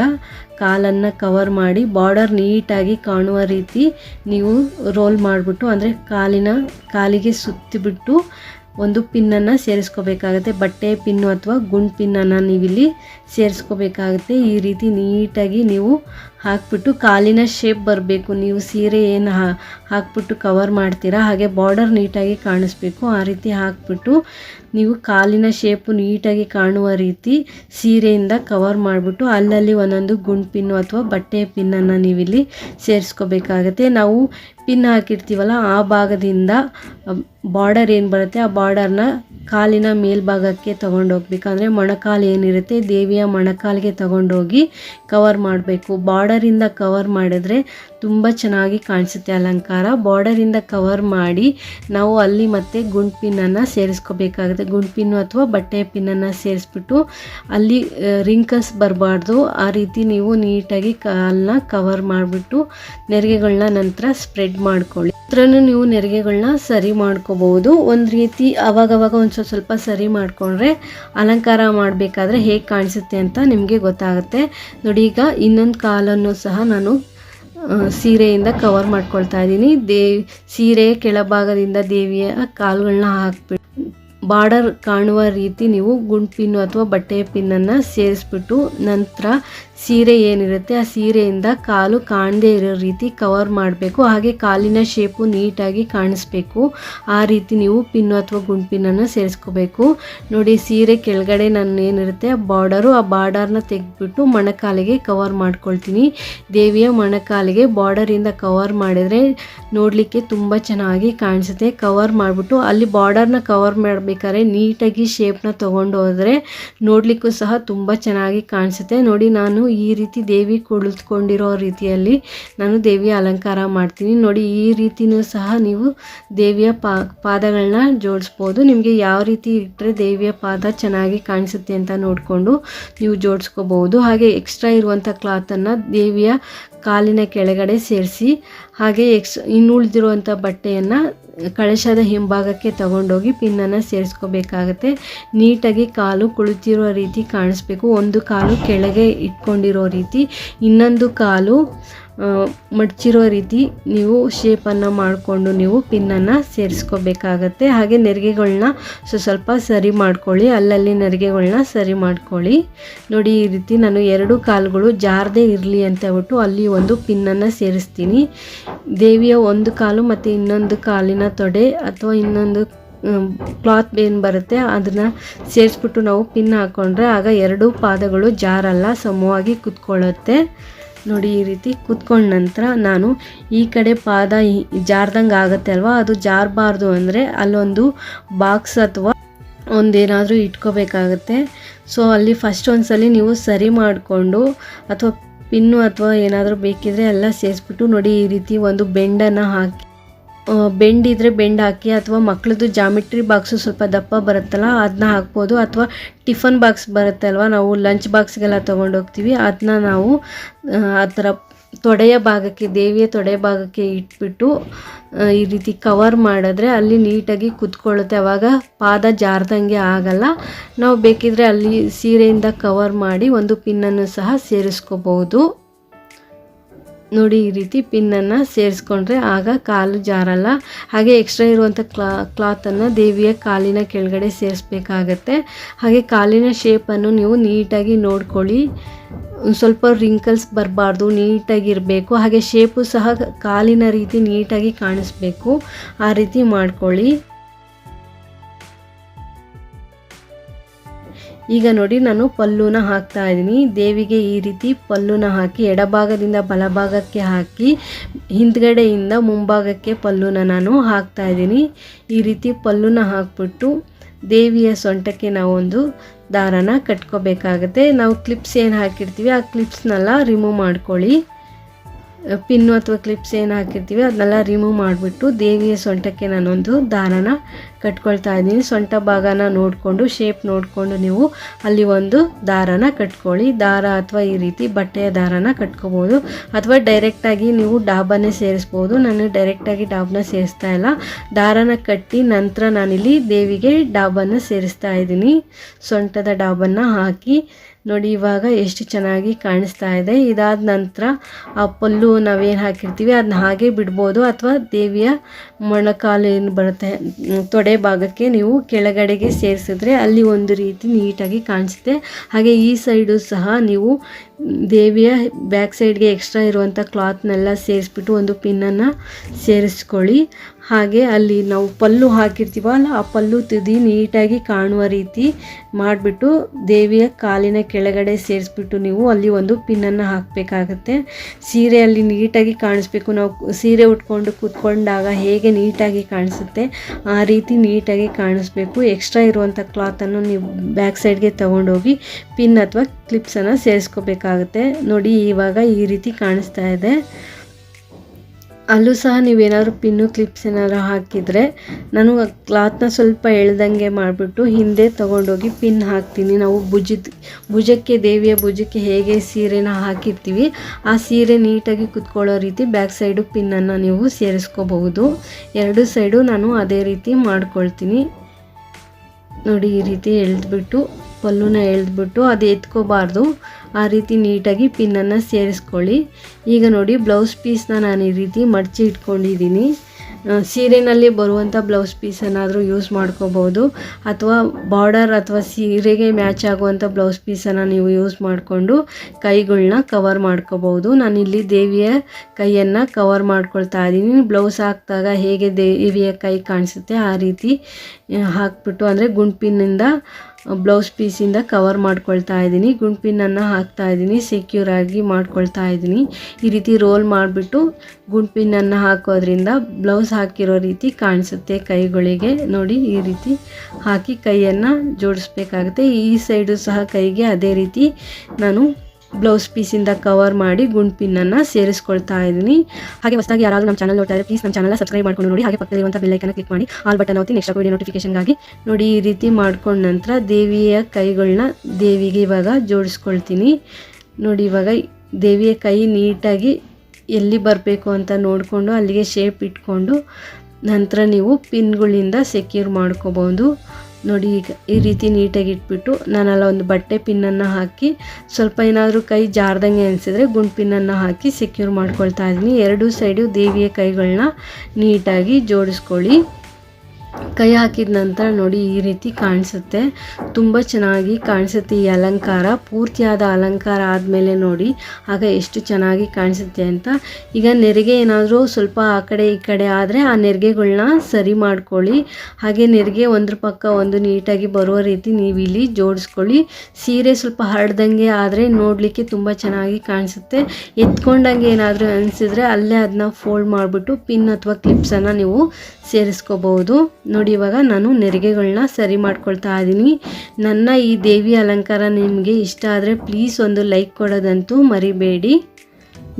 ಕಾಲನ್ನು ಕವರ್ ಮಾಡಿ ಬಾರ್ಡರ್ ನೀಟಾಗಿ ಕಾಣುವ ರೀತಿ ನೀವು ರೋಲ್ ಮಾಡಿಬಿಟ್ಟು ಅಂದರೆ ಕಾಲಿನ, ಕಾಲಿಗೆ ಸುತ್ತಿಬಿಟ್ಟು ಒಂದು ಪಿನ್ನನ್ನು ಸೇರಿಸ್ಕೋಬೇಕಾಗತ್ತೆ. ಬಟ್ಟೆ ಪಿನ್ನು ಅಥವಾ ಗುಂಡ್ ಪಿನ್ನನ್ನು ನೀವಿಲ್ಲಿ ಸೇರಿಸ್ಕೋಬೇಕಾಗುತ್ತೆ. ಈ ರೀತಿ ನೀಟಾಗಿ ನೀವು ಹಾಕ್ಬಿಟ್ಟು ಕಾಲಿನ ಶೇಪ್ ಬರಬೇಕು. ನೀವು ಸೀರೆ ಏನು ಹಾಕ್ಬಿಟ್ಟು ಕವರ್ ಮಾಡ್ತೀರಾ, ಹಾಗೆ ಬಾರ್ಡರ್ ನೀಟಾಗಿ ಕಾಣಿಸ್ಬೇಕು. ಆ ರೀತಿ ಹಾಕ್ಬಿಟ್ಟು ನೀವು ಕಾಲಿನ ಶೇಪು ನೀಟಾಗಿ ಕಾಣುವ ರೀತಿ ಸೀರೆಯಿಂದ ಕವರ್ ಮಾಡಿಬಿಟ್ಟು ಅಲ್ಲಲ್ಲಿ ಒಂದೊಂದು ಗುಂಡ್ ಪಿನ್ನು ಅಥವಾ ಬಟ್ಟೆಯ ಪಿನ್ನನ್ನು ನೀವಿಲ್ಲಿ ಸೇರಿಸ್ಕೋಬೇಕಾಗತ್ತೆ. ನಾವು ಪಿನ್ ಹಾಕಿರ್ತೀವಲ್ಲ, ಆ ಭಾಗದಿಂದ ಬಾರ್ಡರ್ ಏನು ಬರುತ್ತೆ, ಆ ಬಾರ್ಡರ್ನ ಕಾಲಿನ ಮೇಲ್ಭಾಗಕ್ಕೆ ತೊಗೊಂಡೋಗ್ಬೇಕು ಅಂದರೆ ಮೊಣಕಾಲು ಏನಿರುತ್ತೆ, ದೇವಿಯ ಮೊಣಕಾಲಿಗೆ ತೊಗೊಂಡೋಗಿ ಕವರ್ ಮಾಡಬೇಕು. ಬಾರ್ಡರಿಂದ ಕವರ್ ಮಾಡಿದ್ರೆ ತುಂಬ ಚೆನ್ನಾಗಿ ಕಾಣಿಸುತ್ತೆ ಅಲಂಕಾರ. ಬಾರ್ಡರಿಂದ ಕವರ್ ಮಾಡಿ ನಾವು ಅಲ್ಲಿ ಮತ್ತೆ ಗುಂಡ್ ಪಿನ್ನನ್ನು ಸೇರಿಸ್ಕೋಬೇಕಾಗುತ್ತೆ. ಗುಂಡ್ ಪಿನ್ ಅಥವಾ ಬಟ್ಟೆ ಪಿನ್ನನ್ನು ಸೇರಿಸ್ಬಿಟ್ಟು ಅಲ್ಲಿ ರಿಂಕಲ್ಸ್ ಬರಬಾರ್ದು. ಆ ರೀತಿ ನೀವು ನೀಟಾಗಿ ಕಾಲನ್ನ ಕವರ್ ಮಾಡಿಬಿಟ್ಟು ನೆರಿಗೆಗಳನ್ನ ನಂತರ ಸ್ಪ್ರೆಡ್ ಮಾಡ್ಕೊಳ್ಳಿ. ಹತ್ರನೂ ನೀವು ನೆರಿಗೆಗಳನ್ನ ಸರಿ ಮಾಡ್ಕೋಬಹುದು. ಒಂದು ರೀತಿ ಅವಾಗವಾಗ ಒಂದು ಸ್ವಲ್ಪ ಸ್ವಲ್ಪ ಸರಿ ಮಾಡಿಕೊಂಡ್ರೆ ಅಲಂಕಾರ ಮಾಡಬೇಕಾದ್ರೆ ಹೇಗೆ ಕಾಣಿಸುತ್ತೆ ಅಂತ ನಿಮಗೆ ಗೊತ್ತಾಗುತ್ತೆ. ನೋಡಿ ಈಗ ಇನ್ನೊಂದು ಕಾಲನ್ನು ಸಹ ನಾನು ಸೀರೆಯಿಂದ ಕವರ್ ಮಾಡ್ಕೊಳ್ತಾ ಇದ್ದೀನಿ. ದೇವಿ ಸೀರೆ ಕೆಳಭಾಗದಿಂದ ದೇವಿಯ ಕಾಲುಗಳನ್ನ ಹಾಕ್ಬಿಟ್ಟು ಬಾರ್ಡರ್ ಕಾಣುವ ರೀತಿ ನೀವು ಗುಂಡ್ ಪಿನ್ನು ಅಥವಾ ಬಟ್ಟೆಯ ಪಿನ್ನನ್ನು ಸೇರಿಸ್ಬಿಟ್ಟು ನಂತರ ಸೀರೆ ಏನಿರುತ್ತೆ, ಆ ಸೀರೆಯಿಂದ ಕಾಲು ಕಾಣದೇ ಇರೋ ರೀತಿ ಕವರ್ ಮಾಡಬೇಕು. ಹಾಗೆ ಕಾಲಿನ ಶೇಪು ನೀಟಾಗಿ ಕಾಣಿಸ್ಬೇಕು. ಆ ರೀತಿ ನೀವು ಪಿನ್ನು ಅಥವಾ ಗುಂಪಿನನ್ನು ಸೇರಿಸ್ಕೋಬೇಕು. ನೋಡಿ, ಸೀರೆ ಕೆಳಗಡೆ ನಾನು ಏನಿರುತ್ತೆ ಬಾರ್ಡರು ಆ ಬಾರ್ಡರ್ನ ತೆಗೆದ್ಬಿಟ್ಟು ಮೊಣಕಾಲಿಗೆ ಕವರ್ ಮಾಡ್ಕೊಳ್ತೀನಿ. ದೇವಿಯ ಮೊಣಕಾಲಿಗೆ ಬಾರ್ಡರಿಂದ ಕವರ್ ಮಾಡಿದರೆ ನೋಡಲಿಕ್ಕೆ ತುಂಬ ಚೆನ್ನಾಗಿ ಕಾಣಿಸುತ್ತೆ. ಕವರ್ ಮಾಡಿಬಿಟ್ಟು ಅಲ್ಲಿ ಬಾರ್ಡರ್ನ ಕವರ್ ಮಾಡಬೇಕಾದ್ರೆ ನೀಟಾಗಿ ಶೇಪ್ನ ತೊಗೊಂಡು ಹೋದರೆ ನೋಡಲಿಕ್ಕೂ ಸಹ ತುಂಬ ಚೆನ್ನಾಗಿ ಕಾಣಿಸುತ್ತೆ. ನೋಡಿ, ನಾನು ಈ ರೀತಿ ದೇವಿ ಕುಳಿತುಕೊಂಡಿರೋ ರೀತಿಯಲ್ಲಿ ನಾನು ದೇವಿಯ ಅಲಂಕಾರ ಮಾಡ್ತೀನಿ. ನೋಡಿ, ಈ ರೀತಿನೂ ಸಹ ನೀವು ದೇವಿಯ ಪಾ ಪಾದಗಳನ್ನ ಜೋಡಿಸ್ಬೋದು. ನಿಮಗೆ ಯಾವ ರೀತಿ ಇಟ್ಟರೆ ದೇವಿಯ ಪಾದ ಚೆನ್ನಾಗಿ ಕಾಣಿಸುತ್ತೆ ಅಂತ ನೋಡಿಕೊಂಡು ನೀವು ಜೋಡಿಸ್ಕೋಬಹುದು. ಹಾಗೆ ಎಕ್ಸ್ಟ್ರಾ ಇರುವಂಥ ಕ್ಲಾತನ್ನು ದೇವಿಯ ಕಾಲಿನ ಕೆಳಗಡೆ ಸೇರಿಸಿ, ಹಾಗೆ ಎಕ್ಸ್, ಇನ್ನು ಉಳಿದಿರುವಂಥ ಬಟ್ಟೆಯನ್ನು ಕಳಶದ ಹಿಂಭಾಗಕ್ಕೆ ತಗೊಂಡೋಗಿ ಪಿನ್ನನ್ನು ಸೇರಿಸ್ಕೋಬೇಕಾಗತ್ತೆ. ನೀಟಾಗಿ ಕಾಲು ಕುಳಿತಿರೋ ರೀತಿ ಕಾಣಿಸ್ಬೇಕು. ಒಂದು ಕಾಲು ಕೆಳಗೆ ಇಟ್ಕೊಂಡಿರೋ ರೀತಿ, ಇನ್ನೊಂದು ಕಾಲು ಮಡ್ಚಿರೋ ರೀತಿ ನೀವು ಶೇಪನ್ನು ಮಾಡಿಕೊಂಡು ನೀವು ಪಿನ್ನನ್ನು ಸೇರಿಸ್ಕೋಬೇಕಾಗತ್ತೆ. ಹಾಗೆ ನೆರಿಗೆಗಳನ್ನ ಸ್ವ- ಸ್ವಲ್ಪ ಸರಿ ಮಾಡ್ಕೊಳ್ಳಿ. ಅಲ್ಲಲ್ಲಿ ನೆರಿಗೆಗಳನ್ನ ಸರಿ ಮಾಡ್ಕೊಳ್ಳಿ. ನೋಡಿ, ಈ ರೀತಿ ನಾನು ಎರಡು ಕಾಲುಗಳು ಜಾರದೇ ಇರಲಿ ಅಂತ ಹೇಳ್ಬಿಟ್ಟು ಅಲ್ಲಿ ಒಂದು ಪಿನ್ನನ್ನು ಸೇರಿಸ್ತೀನಿ. ದೇವಿಯ ಒಂದು ಕಾಲು ಮತ್ತು ಇನ್ನೊಂದು ಕಾಲಿನ ತೊಡೆ ಅಥವಾ ಇನ್ನೊಂದು ಕ್ಲಾತ್ ಏನು ಬರುತ್ತೆ ಅದನ್ನು ಸೇರಿಸ್ಬಿಟ್ಟು ನಾವು ಪಿನ್ ಹಾಕ್ಕೊಂಡ್ರೆ ಆಗ ಎರಡೂ ಪಾದಗಳು ಜಾರಲ್ಲ, ಸಮವಾಗಿ ಕುತ್ಕೊಳ್ಳುತ್ತೆ. ನೋಡಿ ಈ ರೀತಿ ಕುತ್ಕೊಂಡ ನಂತರ ನಾನು ಈ ಕಡೆ ಪಾದ ಜಾರ್ದಂಗೆ ಆಗುತ್ತೆ ಅಲ್ವಾ? ಅದು ಜಾರಬಾರ್ದು ಅಂದರೆ ಅಲ್ಲೊಂದು ಬಾಕ್ಸ್ ಅಥವಾ ಒಂದೇನಾದರೂ ಇಟ್ಕೋಬೇಕಾಗತ್ತೆ. ಸೊ ಅಲ್ಲಿ ಫಸ್ಟ್ ಒಂದ್ಸಲಿ ನೀವು ಸರಿ ಮಾಡಿಕೊಂಡು ಅಥವಾ ಪಿನ್ನು ಅಥವಾ ಏನಾದರೂ ಬೇಕಿದ್ರೆ ಎಲ್ಲ ಸೇರಿಸ್ಬಿಟ್ಟು ನೋಡಿ ಈ ರೀತಿ ಒಂದು ಬೆಂಡನ್ನು ಹಾಕಿ ಆ, ಬೆಂಡ್ ಹಾಕಿ ಅಥವಾ ಮಕ್ಳದ್ದು ಜಾಮಿಟ್ರಿ ಬಾಕ್ಸು ಸ್ವಲ್ಪ ದಪ್ಪ ಬರುತ್ತಲ್ಲ ಅದನ್ನ ಹಾಕ್ಬೋದು. ಅಥವಾ ಟಿಫನ್ ಬಾಕ್ಸ್ ಬರುತ್ತೆ ಅಲ್ವಾ ನಾವು ಲಂಚ್ ಬಾಕ್ಸ್ಗೆಲ್ಲ ತೊಗೊಂಡೋಗ್ತೀವಿ. ಅದನ್ನ ನಾವು ಆ, ಥರ ತೊಡೆಯ ಭಾಗಕ್ಕೆ ದೇವಿಯ ತೊಡೆಯ ಭಾಗಕ್ಕೆ ಇಟ್ಬಿಟ್ಟು ಈ ರೀತಿ ಕವರ್ ಮಾಡಿದ್ರೆ ಅಲ್ಲಿ ನೀಟಾಗಿ ಕುತ್ಕೊಳ್ಳುತ್ತೆ. ಅವಾಗ ಪಾದ ಜಾರ್ದಂಗೆ ಆಗಲ್ಲ. ನಾವು ಬೇಕಿದ್ರೆ ಅಲ್ಲಿ ಸೀರೆಯಿಂದ ಕವರ್ ಮಾಡಿ ಒಂದು ಪಿನ್ನನ್ನು ಸಹ ಸೇರಿಸ್ಕೋಬಹುದು ನೋಡಿ ಈ ರೀತಿ ಪಿನ್ನನ್ನು ಸೇರಿಸ್ಕೊಂಡ್ರೆ ಆಗ ಕಾಲು ಜಾರಲ್ಲ. ಹಾಗೆ ಎಕ್ಸ್ಟ್ರಾ ಇರುವಂಥ ಕ್ಲಾ ಕ್ಲಾತನ್ನು ದೇವಿಯ ಕಾಲಿನ ಕೆಳಗಡೆ ಸೇರಿಸ್ಬೇಕಾಗತ್ತೆ. ಹಾಗೆ ಕಾಲಿನ ಶೇಪನ್ನು ನೀವು ನೀಟಾಗಿ ನೋಡ್ಕೊಳ್ಳಿ. ಸ್ವಲ್ಪ ರಿಂಕಲ್ಸ್ ಬರಬಾರ್ದು ನೀಟಾಗಿರಬೇಕು ಹಾಗೆ ಶೇಪು ಸಹ ಕಾಲಿನ ರೀತಿ ನೀಟಾಗಿ ಕಾಣಿಸ್ಬೇಕು. ಆ ರೀತಿ ಮಾಡ್ಕೊಳ್ಳಿ. ಈಗ ನೋಡಿ ನಾನು ಪಲ್ಲುನ ಹಾಕ್ತಾ ಇದ್ದೀನಿ. ದೇವಿಗೆ ಈ ರೀತಿ ಪಲ್ಲುನ ಹಾಕಿ, ಎಡಭಾಗದಿಂದ ಬಲಭಾಗಕ್ಕೆ ಹಾಕಿ, ಹಿಂದ್ಗಡೆಯಿಂದ ಮುಂಭಾಗಕ್ಕೆ ಪಲ್ಲುನ ನಾನು ಹಾಕ್ತಾ ಇದ್ದೀನಿ. ಈ ರೀತಿ ಪಲ್ಲುನ ಹಾಕ್ಬಿಟ್ಟು ದೇವಿಯ ಸೊಂಟಕ್ಕೆ ನಾವೊಂದು ದಾರನ ಕಟ್ಕೋಬೇಕಾಗತ್ತೆ. ನಾವು ಕ್ಲಿಪ್ಸ್ ಏನು ಹಾಕಿರ್ತೀವಿ, ಆ ಕ್ಲಿಪ್ಸ್ನೆಲ್ಲ ರಿಮೂವ್ ಮಾಡ್ಕೊಳ್ಳಿ. ಪಿನ್ನು ಅಥವಾ ಕ್ಲಿಪ್ಸ್ ಏನು ಹಾಕಿರ್ತೀವಿ ಅದನ್ನೆಲ್ಲ ರಿಮೂವ್ ಮಾಡಿಬಿಟ್ಟು ದೇವಿಯ ಸೊಂಟಕ್ಕೆ ನಾನೊಂದು ದಾರನ ಕಟ್ಕೊಳ್ತಾ ಇದ್ದೀನಿ. ಸೊಂಟ ಭಾಗನ ನೋಡಿಕೊಂಡು ಶೇಪ್ ನೋಡಿಕೊಂಡು ನೀವು ಅಲ್ಲಿ ಒಂದು ದಾರನ ಕಟ್ಕೊಳ್ಳಿ. ದಾರ ಅಥವಾ ಈ ರೀತಿ ಬಟ್ಟೆಯ ದಾರನ ಕಟ್ಕೋಬೋದು. ಅಥವಾ ಡೈರೆಕ್ಟಾಗಿ ನೀವು ಡಾಬನ್ನೇ ಸೇರಿಸ್ಬೋದು. ನಾನು ಡೈರೆಕ್ಟಾಗಿ ಡಾಬನ್ನ ಸೇರಿಸ್ತಾ ಇಲ್ಲ. ದಾರನ ಕಟ್ಟಿ ನಂತರ ನಾನಿಲ್ಲಿ ದೇವಿಗೆ ಡಾಬನ್ನು ಸೇರಿಸ್ತಾ ಇದ್ದೀನಿ. ಸೊಂಟದ ಡಾಬನ್ನು ಹಾಕಿ ನೋಡಿ, ಇವಾಗ ಎಷ್ಟು ಚೆನ್ನಾಗಿ ಕಾಣಿಸ್ತಾ ಇದೆ. ಇದಾದ ನಂತರ ಆ ಪಲ್ಲು ನಾವೇನು ಹಾಕಿರ್ತೀವಿ ಅದನ್ನ ಹಾಗೆ ಬಿಡ್ಬೋದು. ಅಥವಾ ದೇವಿಯ ಮೊಣಕಾಲು ಏನು ಬರುತ್ತೆ ತೊಡೆ ಭಾಗಕ್ಕೆ ನೀವು ಕೆಳಗಡೆಗೆ ಸೇರಿಸಿದ್ರೆ ಅಲ್ಲಿ ಒಂದು ರೀತಿ ನೀಟಾಗಿ ಕಾಣಿಸುತ್ತೆ. ಹಾಗೆ ಈ ಸೈಡು ಸಹ ನೀವು ದೇವಿಯ ಬ್ಯಾಕ್ ಸೈಡ್ಗೆ ಎಕ್ಸ್ಟ್ರಾ ಇರುವಂಥ ಕ್ಲಾತ್ನೆಲ್ಲ ಸೇರಿಸ್ಬಿಟ್ಟು ಒಂದು ಪಿನ್ನನ್ನು ಸೇರಿಸ್ಕೊಳ್ಳಿ. ಹಾಗೆ ಅಲ್ಲಿ ನಾವು ಪಲ್ಲು ಹಾಕಿರ್ತೀವಲ್ಲ, ಆ ಪಲ್ಲು ತುದಿ ನೀಟಾಗಿ ಕಾಣುವ ರೀತಿ ಮಾಡಿಬಿಟ್ಟು ದೇವಿಯ ಕಾಲಿನ ಕೆಳಗಡೆ ಸೇರಿಸ್ಬಿಟ್ಟು ನೀವು ಅಲ್ಲಿ ಒಂದು ಪಿನ್ನನ್ನು ಹಾಕಬೇಕಾಗತ್ತೆ. ಸೀರೆಯಲ್ಲಿ ನೀಟಾಗಿ ಕಾಣಿಸ್ಬೇಕು. ನಾವು ಸೀರೆ ಉಟ್ಕೊಂಡು ಕೂತ್ಕೊಂಡಾಗ ಹೇಗೆ ನೀಟಾಗಿ ಕಾಣಿಸುತ್ತೆ, ಆ ರೀತಿ ನೀಟಾಗಿ ಕಾಣಿಸ್ಬೇಕು. ಎಕ್ಸ್ಟ್ರಾ ಇರುವಂಥ ಕ್ಲಾತನ್ನು ನೀವು ಬ್ಯಾಕ್ ಸೈಡ್ಗೆ ತೊಗೊಂಡೋಗಿ ಪಿನ್ ಅಥವಾ ಕ್ಲಿಪ್ಸನ್ನು ಸೇರಿಸ್ಕೋಬೇಕಾಗುತ್ತೆ. ನೋಡಿ, ಇವಾಗ ಈ ರೀತಿ ಕಾಣಿಸ್ತಾ ಇದೆ. ಅಲ್ಲೂ ಸಹ ನೀವೇನಾದ್ರು ಪಿನ್ನು ಕ್ಲಿಪ್ಸ್ ಏನಾದರೂ ಹಾಕಿದರೆ ನಾನು ಕ್ಲಾತ್ನ ಸ್ವಲ್ಪ ಎಳ್ದಂಗೆ ಮಾಡಿಬಿಟ್ಟು ಹಿಂದೆ ತೊಗೊಂಡೋಗಿ ಪಿನ್ ಹಾಕ್ತೀನಿ. ನಾವು ಭುಜದ, ಭುಜಕ್ಕೆ, ದೇವಿಯ ಭುಜಕ್ಕೆ ಹೇಗೆ ಸೀರೆನ ಹಾಕಿರ್ತೀವಿ, ಆ ಸೀರೆ ನೀಟಾಗಿ ಕುತ್ಕೊಳ್ಳೋ ರೀತಿ ಬ್ಯಾಕ್ ಸೈಡು ಪಿನ್ನನ್ನು ನೀವು ಸೇರಿಸ್ಕೋಬಹುದು. ಎರಡು ಸೈಡು ನಾನು ಅದೇ ರೀತಿ ಮಾಡ್ಕೊಳ್ತೀನಿ. ನೋಡಿ ಈ ರೀತಿ ಎಳೆದ್ಬಿಟ್ಟು, ಪಲ್ಲುನ ಎಳೆದ್ಬಿಟ್ಟು ಅದು ಎತ್ಕೋಬಾರ್ದು. ಆ ರೀತಿ ನೀಟಾಗಿ ಪಿನ್ನನ್ನು ಸೇರಿಸ್ಕೊಳ್ಳಿ. ಈಗ ನೋಡಿ ಬ್ಲೌಸ್ ಪೀಸ್ನ ನಾನು ಈ ರೀತಿ ಮಡಚಿ ಇಟ್ಕೊಂಡಿದ್ದೀನಿ ಸೀರೆನಲ್ಲಿ ಬರುವಂಥ ಬ್ಲೌಸ್ ಪೀಸ್ ಏನಾದರೂ ಯೂಸ್ ಮಾಡ್ಕೋಬೋದು. ಅಥವಾ ಬಾರ್ಡರ್ ಅಥವಾ ಸೀರೆಗೆ ಮ್ಯಾಚ್ ಆಗುವಂಥ ಬ್ಲೌಸ್ ಪೀಸನ್ನು ನೀವು ಯೂಸ್ ಮಾಡಿಕೊಂಡು ಕೈಗಳನ್ನ ಕವರ್ ಮಾಡ್ಕೋಬೋದು. ನಾನಿಲ್ಲಿ ದೇವಿಯ ಕೈಯನ್ನು ಕವರ್ ಮಾಡ್ಕೊಳ್ತಾ ಇದ್ದೀನಿ. ಬ್ಲೌಸ್ ಹಾಕಿದಾಗ ಹೇಗೆ ದೇವಿಯ ಕೈ ಕಾಣಿಸುತ್ತೆ ಆ ರೀತಿ ಹಾಕ್ಬಿಟ್ಟು, ಅಂದರೆ ಗುಂಡ್ಪಿನ್ನಿಂದ ಬ್ಲೌಸ್ ಪೀಸಿಂದ ಕವರ್ ಮಾಡ್ಕೊಳ್ತಾ ಇದ್ದೀನಿ. ಗುಂಡ್ಪಿನ್ನನ್ನು ಹಾಕ್ತಾ ಇದ್ದೀನಿ. ಸೆಕ್ಯೂರ್ ಆಗಿ ಮಾಡ್ಕೊಳ್ತಾ ಇದ್ದೀನಿ. ಈ ರೀತಿ ರೋಲ್ ಮಾಡಿಬಿಟ್ಟು ಗುಂಡ್ಪಿನ್ನನ್ನು ಹಾಕೋದ್ರಿಂದ ಬ್ಲೌಸ್ ಹಾಕಿರೋ ರೀತಿ ಕಾಣಿಸುತ್ತೆ ಕೈಗಳಿಗೆ. ನೋಡಿ, ಈ ರೀತಿ ಹಾಕಿ ಕೈಯನ್ನು ಜೋಡಿಸ್ಬೇಕಾಗುತ್ತೆ. ಈ ಸೈಡು ಸಹ ಕೈಗೆ ಅದೇ ರೀತಿ ನಾನು ಬ್ಲೌಸ್ ಪೀಸಿಂದ ಕವರ್ ಮಾಡಿ ಗುಂಡ್ ಪಿನ್ನನ್ನು ಸೇರಿಸ್ಕೊಳ್ತಾ ಇದ್ದೀನಿ. ಹಾಗೆ ಹೊಸದಾಗಿ ಯಾರಾದರೂ ನಮ್ಮ ಚಾನಲ್ ನೋಡ್ತಾ ಇದ್ದಾರೆ ಪ್ಲೀಸ್ ನಮ್ಮ ಚಾನಲ್ ಸಬ್ಸ್ಕ್ರೈಬ್ ಮಾಡ್ಕೊಂಡು ನೋಡಿ. ಹಾಗೆ ಪಕ್ಕದಲ್ಲಿರುವಂಥ ಬೆಲ್ಲೈಕನ್ನು ಕ್ಲಿಕ್ ಮಾಡಿ. ಆಲ್ ಬಟನ್ ಒತ್ತಿ ನೆಕ್ಸ್ಟ್ ವಿಡಿಯೋ ನೋಟಿಫಿಕೇಷನ್ಗಾಗಿ ನೋಡಿ ಈ ರೀತಿ ಮಾಡ್ಕೊಂಡ ನಂತರ ದೇವಿಯ ಕೈಗಳನ್ನ ದೇವಿಗೆ ಇವಾಗ ಜೋಡಿಸ್ಕೊಳ್ತೀನಿ. ನೋಡಿ ಇವಾಗ ದೇವಿಯ ಕೈ ನೀಟಾಗಿ ಎಲ್ಲಿ ಬರಬೇಕು ಅಂತ ನೋಡಿಕೊಂಡು ಅಲ್ಲಿಗೆ ಶೇಪ್ ಇಟ್ಕೊಂಡು ನಂತರ ನೀವು ಪಿನ್ಗಳಿಂದ ಸೆಕ್ಯೂರ್ ಮಾಡ್ಕೋಬೋದು ನೋಡಿ ಈಗ ಈ ರೀತಿ ನೀಟಾಗಿ ಇಟ್ಬಿಟ್ಟು ನಾನಲ್ಲ ಒಂದು ಬಟ್ಟೆ ಪಿನ್ನನ್ನು ಹಾಕಿ ಸ್ವಲ್ಪ ಏನಾದರೂ ಕೈ ಜಾರ್ದಂಗೆ ಅನಿಸಿದ್ರೆ ಗುಂಡು ಪಿನ್ನನ್ನು ಹಾಕಿ ಸೆಕ್ಯೂರ್ ಮಾಡ್ಕೊಳ್ತಾ ಇದ್ದೀನಿ. ಎರಡೂ ಸೈಡು ದೇವಿಯ ಕೈಗಳನ್ನ ನೀಟಾಗಿ ಜೋಡಿಸ್ಕೊಳ್ಳಿ. ಕೈ ಹಾಕಿದ ನಂತರ ನೋಡಿ ಈ ರೀತಿ ಕಾಣಿಸುತ್ತೆ. ತುಂಬ ಚೆನ್ನಾಗಿ ಕಾಣಿಸುತ್ತೆ ಈ ಅಲಂಕಾರ. ಪೂರ್ತಿಯಾದ ಅಲಂಕಾರ ಆದಮೇಲೆ ನೋಡಿ ಆಗ ಎಷ್ಟು ಚೆನ್ನಾಗಿ ಕಾಣಿಸುತ್ತೆ ಅಂತ. ಈಗ ನೆರಿಗೆ ಏನಾದರೂ ಸ್ವಲ್ಪ ಆ ಕಡೆ ಈ ಕಡೆ ಆದರೆ ಆ ನೆರಿಗೆಗಳನ್ನ ಸರಿ ಮಾಡ್ಕೊಳ್ಳಿ. ಹಾಗೆ ನೆರಿಗೆ ಒಂದ್ರ ಪಕ್ಕ ಒಂದು ನೀಟಾಗಿ ಬರುವ ರೀತಿ ನೀವು ಇಲ್ಲಿ ಜೋಡಿಸ್ಕೊಳ್ಳಿ. ಸೀರೆ ಸ್ವಲ್ಪ ಹರಡ್ದಂಗೆ ಆದರೆ ನೋಡಲಿಕ್ಕೆ ತುಂಬ ಚೆನ್ನಾಗಿ ಕಾಣಿಸುತ್ತೆ. ಎತ್ಕೊಂಡಂಗೆ ಏನಾದರೂ ಅನಿಸಿದ್ರೆ ಅಲ್ಲೇ ಅದನ್ನ ಫೋಲ್ಡ್ ಮಾಡಿಬಿಟ್ಟು ಪಿನ್ ಅಥವಾ ಕ್ಲಿಪ್ಸನ್ನು ನೀವು ಸೇರಿಸ್ಕೋಬಹುದು. ನೋಡಿ ಇವಾಗ ನಾನು ನೆರಿಗೆಗಳನ್ನ ಸರಿ ಮಾಡ್ಕೊಳ್ತಾ ಇದ್ದೀನಿ. ನನ್ನ ಈ ದೇವಿ ಅಲಂಕಾರ ನಿಮಗೆ ಇಷ್ಟ ಆದರೆ ಪ್ಲೀಸ್ ಒಂದು ಲೈಕ್ ಕೊಡೋದಂತೂ ಮರಿಬೇಡಿ.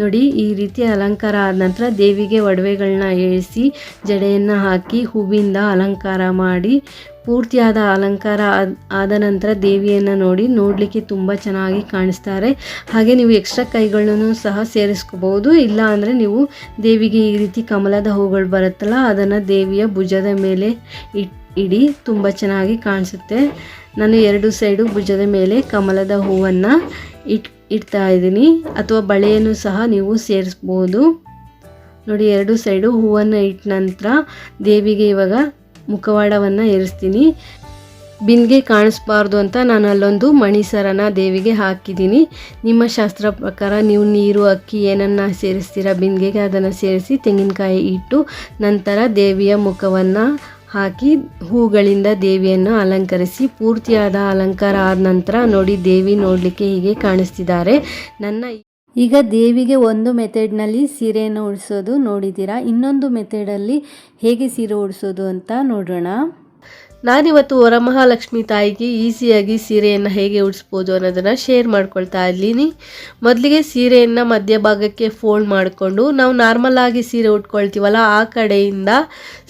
ನೋಡಿ, ಈ ರೀತಿ ಅಲಂಕಾರ ಆದ ನಂತರ ದೇವಿಗೆ ಒಡವೆಗಳನ್ನ ಏಳಿಸಿ ಜಡೆಯನ್ನು ಹಾಕಿ ಹೂವಿಂದ ಅಲಂಕಾರ ಮಾಡಿ, ಪೂರ್ತಿಯಾದ ಅಲಂಕಾರ ಆದ ಆದ ನಂತರ ದೇವಿಯನ್ನು ನೋಡಿ ನೋಡಲಿಕ್ಕೆ ತುಂಬ ಚೆನ್ನಾಗಿ ಕಾಣಿಸ್ತಾರೆ. ಹಾಗೆ ನೀವು ಎಕ್ಸ್ಟ್ರಾ ಕೈಗಳನ್ನು ಸಹ ಸೇರಿಸ್ಕೋಬಹುದು. ಇಲ್ಲ ಅಂದರೆ ನೀವು ದೇವಿಗೆ ಈ ರೀತಿ ಕಮಲದ ಹೂಗಳು ಬರುತ್ತಲ್ಲ, ಅದನ್ನು ದೇವಿಯ ಭುಜದ ಮೇಲೆ ಇಟ್, ಇಡಿ ತುಂಬ ಚೆನ್ನಾಗಿ ಕಾಣಿಸುತ್ತೆ. ನಾನು ಎರಡು ಸೈಡು ಭುಜದ ಮೇಲೆ ಕಮಲದ ಹೂವನ್ನು ಇಟ್ ಇಡ್ತಾ ಇದ್ದೀನಿ. ಅಥವಾ ಬಳೆಯನ್ನು ಸಹ ನೀವು ಸೇರಿಸ್ಬೋದು. ನೋಡಿ, ಎರಡು ಸೈಡು ಹೂವನ್ನು ಇಟ್ಟ ನಂತರ ದೇವಿಗೆ ಇವಾಗ ಮುಖವಾಡವನ್ನು ಏರಿಸ್ತೀನಿ. ಬಿಂದಿಗೆ ಕಾಣಿಸ್ಬಾರ್ದು ಅಂತ ನಾನು ಅಲ್ಲೊಂದು ಮಣಿಸರನ ದೇವಿಗೆ ಹಾಕಿದ್ದೀನಿ. ನಿಮ್ಮ ಶಾಸ್ತ್ರ ಪ್ರಕಾರ ನೀವು ನೀರು, ಅಕ್ಕಿ ಏನನ್ನು ಸೇರಿಸ್ತೀರಾ? ಬಿಂದಿಗೆಗೆ ಅದನ್ನು ಸೇರಿಸಿ ತೆಂಗಿನಕಾಯಿ ಇಟ್ಟು ನಂತರ ದೇವಿಯ ಮುಖವನ್ನು ಹಾಕಿ ಹೂಗಳಿಂದ ದೇವಿಯನ್ನು ಅಲಂಕರಿಸಿ ಪೂರ್ತಿಯಾದ ಅಲಂಕಾರ ಆದ ನಂತರ ನೋಡಿ ದೇವಿ ನೋಡಲಿಕ್ಕೆ ಹೀಗೆ ಕಾಣಿಸ್ತಿದ್ದಾರೆ. ನನ್ನ ಈಗ ದೇವಿಗೆ ಒಂದು ಮೆಥಡ್ನಲ್ಲಿ ಸೀರೆಯನ್ನು ಉಡಿಸೋದು ನೋಡಿದ್ದೀರಾ? ಇನ್ನೊಂದು ಮೆಥಡಲ್ಲಿ ಹೇಗೆ ಸೀರೆ ಉಡಿಸೋದು ಅಂತ ನೋಡೋಣ. ನಾನಿವತ್ತು ವರಮಹಾಲಕ್ಷ್ಮಿ ತಾಯಿಗೆ ಈಸಿಯಾಗಿ ಸೀರೆಯನ್ನು ಹೇಗೆ ಉಡಿಸ್ಬೋದು ಅನ್ನೋದನ್ನು ಶೇರ್ ಮಾಡ್ಕೊಳ್ತಾ ಇದ್ದೀನಿ. ಮೊದಲಿಗೆ ಸೀರೆಯನ್ನು ಮಧ್ಯಭಾಗಕ್ಕೆ ಫೋಲ್ಡ್ ಮಾಡಿಕೊಂಡು ನಾವು ನಾರ್ಮಲ್ ಆಗಿ ಸೀರೆ ಉಟ್ಕೊಳ್ತೀವಲ್ಲ, ಆ ಕಡೆಯಿಂದ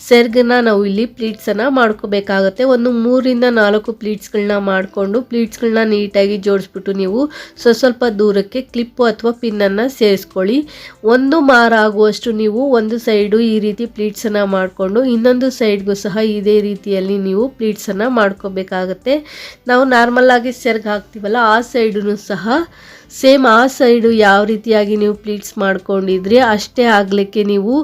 ಸೆರ್ಗನ್ನ ನಾವು ಇಲ್ಲಿ ಪ್ಲೀಟ್ಸನ್ನು ಮಾಡ್ಕೋಬೇಕಾಗುತ್ತೆ. ಒಂದು ಮೂರಿಂದ ನಾಲ್ಕು ಪ್ಲೀಟ್ಸ್ಗಳನ್ನ ಮಾಡಿಕೊಂಡು ಪ್ಲೀಟ್ಸ್ಗಳನ್ನ ನೀಟಾಗಿ ಜೋಡಿಸ್ಬಿಟ್ಟು ನೀವು ಸ್ವಲ್ಪ ಸ್ವಲ್ಪ ದೂರಕ್ಕೆ ಕ್ಲಿಪ್ಪು ಅಥವಾ ಪಿನ್ನನ್ನು ಸೇರಿಸ್ಕೊಳ್ಳಿ. ಒಂದು ಮಾರ ಆಗುವಷ್ಟು ನೀವು ಒಂದು ಸೈಡು ಈ ರೀತಿ ಪ್ಲೀಟ್ಸನ್ನು ಮಾಡಿಕೊಂಡು ಇನ್ನೊಂದು ಸೈಡ್ಗೂ ಸಹ ಇದೇ ರೀತಿಯಲ್ಲಿ ನೀವು ಪ್ಲೀಟ್ಸನ್ನು ಮಾಡ್ಕೋಬೇಕಾಗತ್ತೆ. ನಾವು ನಾರ್ಮಲ್ ಆಗಿ ಸೆರ್ಗ್ ಹಾಕ್ತೀವಲ್ಲ, ಆ ಸೈಡು ಸಹ ಸೇಮ್ ಆ ಸೈಡು ಯಾವ ರೀತಿಯಾಗಿ ನೀವು ಪ್ಲೀಟ್ಸ್ ಮಾಡ್ಕೊಂಡಿದ್ರಿ ಅಷ್ಟೇ ಆಗಲಿಕ್ಕೆ ನೀವು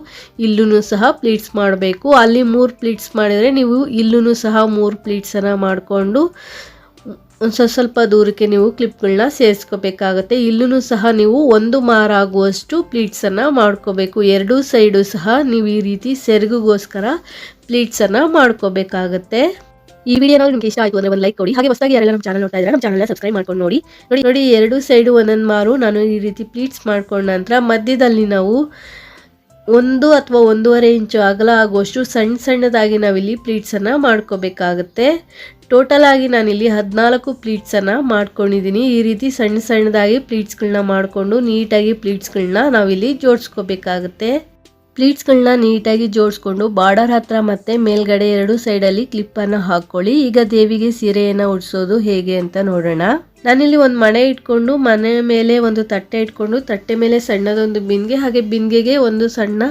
ಇಲ್ಲೂ ಸಹ ಪ್ಲೀಟ್ಸ್ ಮಾಡಬೇಕು. ಅಲ್ಲಿ ಮೂರು ಪ್ಲೀಟ್ಸ್ ಮಾಡಿದರೆ ನೀವು ಇಲ್ಲೂ ಸಹ ಮೂರು ಪ್ಲೀಟ್ಸನ್ನು ಮಾಡಿಕೊಂಡು ಒಂದು ಸ್ವಲ್ಪ ಸ್ವಲ್ಪ ದೂರಕ್ಕೆ ನೀವು ಕ್ಲಿಪ್ಗಳನ್ನ ಸೇರಿಸ್ಕೋಬೇಕಾಗತ್ತೆ. ಇಲ್ಲೂ ಸಹ ನೀವು ಒಂದು ಮಾರ ಆಗುವಷ್ಟು ಪ್ಲೀಟ್ಸನ್ನು ಮಾಡ್ಕೋಬೇಕು. ಎರಡೂ ಸೈಡು ಸಹ ನೀವು ಈ ರೀತಿ ಸೆರಗುಗೋಸ್ಕರ ಪ್ಲೀಟ್ಸನ್ನು ಮಾಡ್ಕೋಬೇಕಾಗತ್ತೆ. ಈ ವಿಡಿಯೋ ನಿಮ್ಗೆ ಇಷ್ಟ ಆಯಿತು ಅಂದರೆ ಒಂದು ಲೈಕ್ ಕೊಡಿ. ಹಾಗೆ ಹೊಸದಾಗಿ ಯಾರೆಲ್ಲ ನಮ್ಮ ಚಾನಲ್ ನೋಡ್ತಾ ಇದ್ದಾರೆ, ನಮ್ಮ ಚಾನಲ್ನ ಸಬ್ಸ್ಕ್ರೈಬ್ ಮಾಡ್ಕೊಂಡು ನೋಡಿ. ನೋಡಿ ನೋಡಿ, ಎರಡು ಸೈಡು ಒಂದೊಂದು ಮಾರು ನಾನು ಈ ರೀತಿ ಪ್ಲೀಟ್ಸ್ ಮಾಡ್ಕೊಂಡ ನಂತರ ಮಧ್ಯದಲ್ಲಿ ನಾವು ಒಂದು ಅಥವಾ ಒಂದೂವರೆ ಇಂಚು ಅಗಲ ಆಗುವಷ್ಟು ಸಣ್ಣ ಸಣ್ಣದಾಗಿ ನಾವಿಲ್ಲಿ ಪ್ಲೀಟ್ಸನ್ನು ಮಾಡ್ಕೋಬೇಕಾಗತ್ತೆ. ಟೋಟಲ್ ಆಗಿ ನಾನಿಲ್ಲಿ ಹದಿನಾಲ್ಕು ಪ್ಲೀಟ್ಸನ್ನು ಮಾಡ್ಕೊಂಡಿದ್ದೀನಿ ಈ ರೀತಿ ಸಣ್ಣ ಸಣ್ಣದಾಗಿ ಪ್ಲೀಟ್ಸ್ಗಳನ್ನ ಮಾಡಿಕೊಂಡು ನೀಟಾಗಿ ಪ್ಲೀಟ್ಸ್ಗಳನ್ನ ನಾವಿಲ್ಲಿ ಜೋಡಿಸ್ಕೋಬೇಕಾಗತ್ತೆ. ಪ್ಲೀಟ್ಸ್ಗಳನ್ನ ನೀಟಾಗಿ ಜೋಡಿಸ್ಕೊಂಡು ಬಾರ್ಡರ್ ಹತ್ರ ಮತ್ತೆ ಮೇಲ್ಗಡೆ ಎರಡು ಸೈಡಲ್ಲಿ ಕ್ಲಿಪ್ಪನ್ನು ಹಾಕ್ಕೊಳ್ಳಿ. ಈಗ ದೇವಿಗೆ ಸೀರೆಯನ್ನು ಉಡ್ಸೋದು ಹೇಗೆ ಅಂತ ನೋಡೋಣ. ನಾನಿಲ್ಲಿ ಒಂದು ಮಣೆ ಇಟ್ಕೊಂಡು ಮನೆ ಮೇಲೆ ಒಂದು ತಟ್ಟೆ ಇಟ್ಕೊಂಡು ತಟ್ಟೆ ಮೇಲೆ ಸಣ್ಣದೊಂದು ಬಿಂದಿಗೆ ಹಾಗೆ ಬಿಂದಿಗೆಗೆ ಒಂದು ಸಣ್ಣ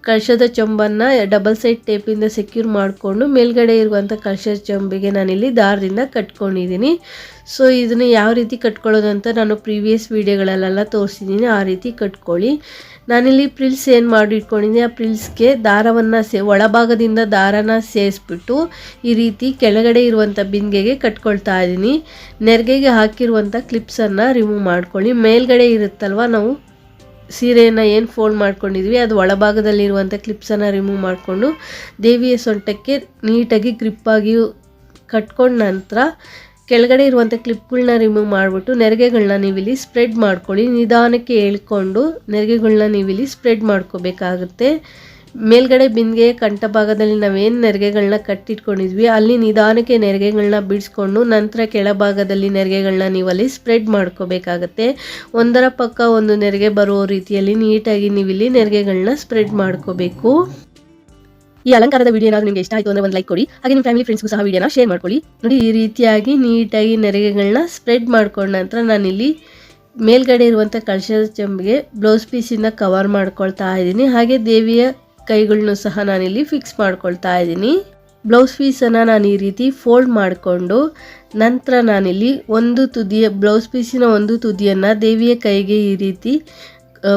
ಕಳಶದ ಚೊಂಬನ್ನು ಡಬಲ್ ಸೈಡ್ ಟೇಪಿಂದ ಸೆಕ್ಯೂರ್ ಮಾಡಿಕೊಂಡು ಮೇಲ್ಗಡೆ ಇರುವಂಥ ಕಳಶದ ಚೊಂಬಿಗೆ ನಾನಿಲ್ಲಿ ದಾರದಿಂದ ಕಟ್ಕೊಂಡಿದ್ದೀನಿ. ಸೊ, ಇದನ್ನು ಯಾವ ರೀತಿ ಕಟ್ಕೊಳ್ಳೋದು ಅಂತ ನಾನು ಪ್ರೀವಿಯಸ್ ವೀಡಿಯೋಗಳಲ್ಲೆಲ್ಲ ತೋರಿಸಿದ್ದೀನಿ. ಆ ರೀತಿ ಕಟ್ಕೊಳ್ಳಿ. ನಾನಿಲ್ಲಿ ಪ್ರಿಲ್ಸ್ ಏನು ಮಾಡಿ ಆ ಪ್ರಿಲ್ಸ್ಗೆ ದಾರವನ್ನು ಸೇ, ಒಳಭಾಗದಿಂದ ದಾರನ ಸೇರಿಸ್ಬಿಟ್ಟು ಈ ರೀತಿ ಕೆಳಗಡೆ ಇರುವಂಥ ಬಿಂದಿಗೆಗೆ ಕಟ್ಕೊಳ್ತಾ ಇದ್ದೀನಿ. ನೆರಿಗೆಗೆ ಹಾಕಿರುವಂಥ ಕ್ಲಿಪ್ಸನ್ನು ರಿಮೂವ್ ಮಾಡ್ಕೊಳ್ಳಿ. ಮೇಲ್ಗಡೆ ಇರುತ್ತಲ್ವ ನಾವು? ಸೀರೆಯನ್ನು ಏನು ಫೋಲ್ಡ್ ಮಾಡ್ಕೊಂಡಿದ್ವಿ, ಅದು ಒಳಭಾಗದಲ್ಲಿರುವಂಥ ಕ್ಲಿಪ್ಸನ್ನು ರಿಮೂವ್ ಮಾಡಿಕೊಂಡು ದೇವಿಯ ಸೊಂಟಕ್ಕೆ ನೀಟಾಗಿ ಗ್ರಿಪ್ಪಾಗಿ ಕಟ್ಕೊಂಡ ನಂತರ ಕೆಳಗಡೆ ಇರುವಂಥ ಕ್ಲಿಪ್ಗಳನ್ನ ರಿಮೂವ್ ಮಾಡಿಬಿಟ್ಟು ನೆರಿಗೆಗಳನ್ನ ನೀವಿಲ್ಲಿ ಸ್ಪ್ರೆಡ್ ಮಾಡ್ಕೊಳ್ಳಿ. ನಿಧಾನಕ್ಕೆ ಹೇಳ್ಕೊಂಡು ನೆರಿಗೆಗಳನ್ನ ನೀವಿಲ್ಲಿ ಸ್ಪ್ರೆಡ್ ಮಾಡ್ಕೋಬೇಕಾಗುತ್ತೆ. ಮೇಲ್ಗಡೆ ಬಿಂದಿಗೆ ಕಂಠ ಭಾಗದಲ್ಲಿ ನಾವೇನು ನೆರಿಗೆಗಳನ್ನ ಕಟ್ಟಿಟ್ಕೊಂಡಿದ್ವಿ, ಅಲ್ಲಿ ನಿಧಾನಕ್ಕೆ ನೆರಿಗೆಗಳನ್ನ ಬಿಡಿಸ್ಕೊಂಡು ನಂತರ ಕೆಳಭಾಗದಲ್ಲಿ ನೆರಿಗೆಗಳನ್ನ ನೀವಲ್ಲಿ ಸ್ಪ್ರೆಡ್ ಮಾಡ್ಕೋಬೇಕಾಗತ್ತೆ. ಒಂದರ ಪಕ್ಕ ಒಂದು ನೆರಿಗೆ ಬರುವ ರೀತಿಯಲ್ಲಿ ನೀಟಾಗಿ ನೀವಿಲ್ಲಿ ನೆರಿಗೆಗಳನ್ನ ಸ್ಪ್ರೆಡ್ ಮಾಡ್ಕೋಬೇಕು. ಈ ಅಲಂಕಾರದ ವಿಡಿಯೋ ಏನಾದರೂ ನಿಮಗೆ ಇಷ್ಟ ಆಯಿತು ಅಂದರೆ ಒಂದು ಲೈಕ್ ಕೊಡಿ. ಹಾಗೆ ನಿಮ್ಮ ಫ್ಯಾಮಿಲಿ ಫ್ರೆಂಡ್ಸ್ಗೂ ಸಹ ವಿಡಿಯೋನ ಶೇರ್ ಮಾಡ್ಕೊಳ್ಳಿ ನೋಡಿ, ಈ ರೀತಿಯಾಗಿ ನೀಟಾಗಿ ನೆರಿಗೆಗಳನ್ನ ಸ್ಪ್ರೆಡ್ ಮಾಡ್ಕೊಂಡ ನಂತರ ನಾನಿಲ್ಲಿ ಮೇಲ್ಗಡೆ ಇರುವಂಥ ಕಳಶದ ಚೆಂಬಿಗೆ ಬ್ಲೌಸ್ ಪೀಸಿಂದ ಕವರ್ ಮಾಡ್ಕೊಳ್ತಾ ಇದ್ದೀನಿ. ಹಾಗೆ ದೇವಿಯ ಕೈಗಳನ್ನೂ ಸಹ ನಾನಿಲ್ಲಿ ಫಿಕ್ಸ್ ಮಾಡ್ಕೊಳ್ತಾ ಇದ್ದೀನಿ. ಬ್ಲೌಸ್ ಪೀಸನ್ನು ನಾನು ಈ ರೀತಿ ಫೋಲ್ಡ್ ಮಾಡಿಕೊಂಡು ನಂತರ ನಾನಿಲ್ಲಿ ಒಂದು ತುದಿಯ ಬ್ಲೌಸ್ ಪೀಸಿನ ಒಂದು ತುದಿಯನ್ನು ದೇವಿಯ ಕೈಗೆ ಈ ರೀತಿ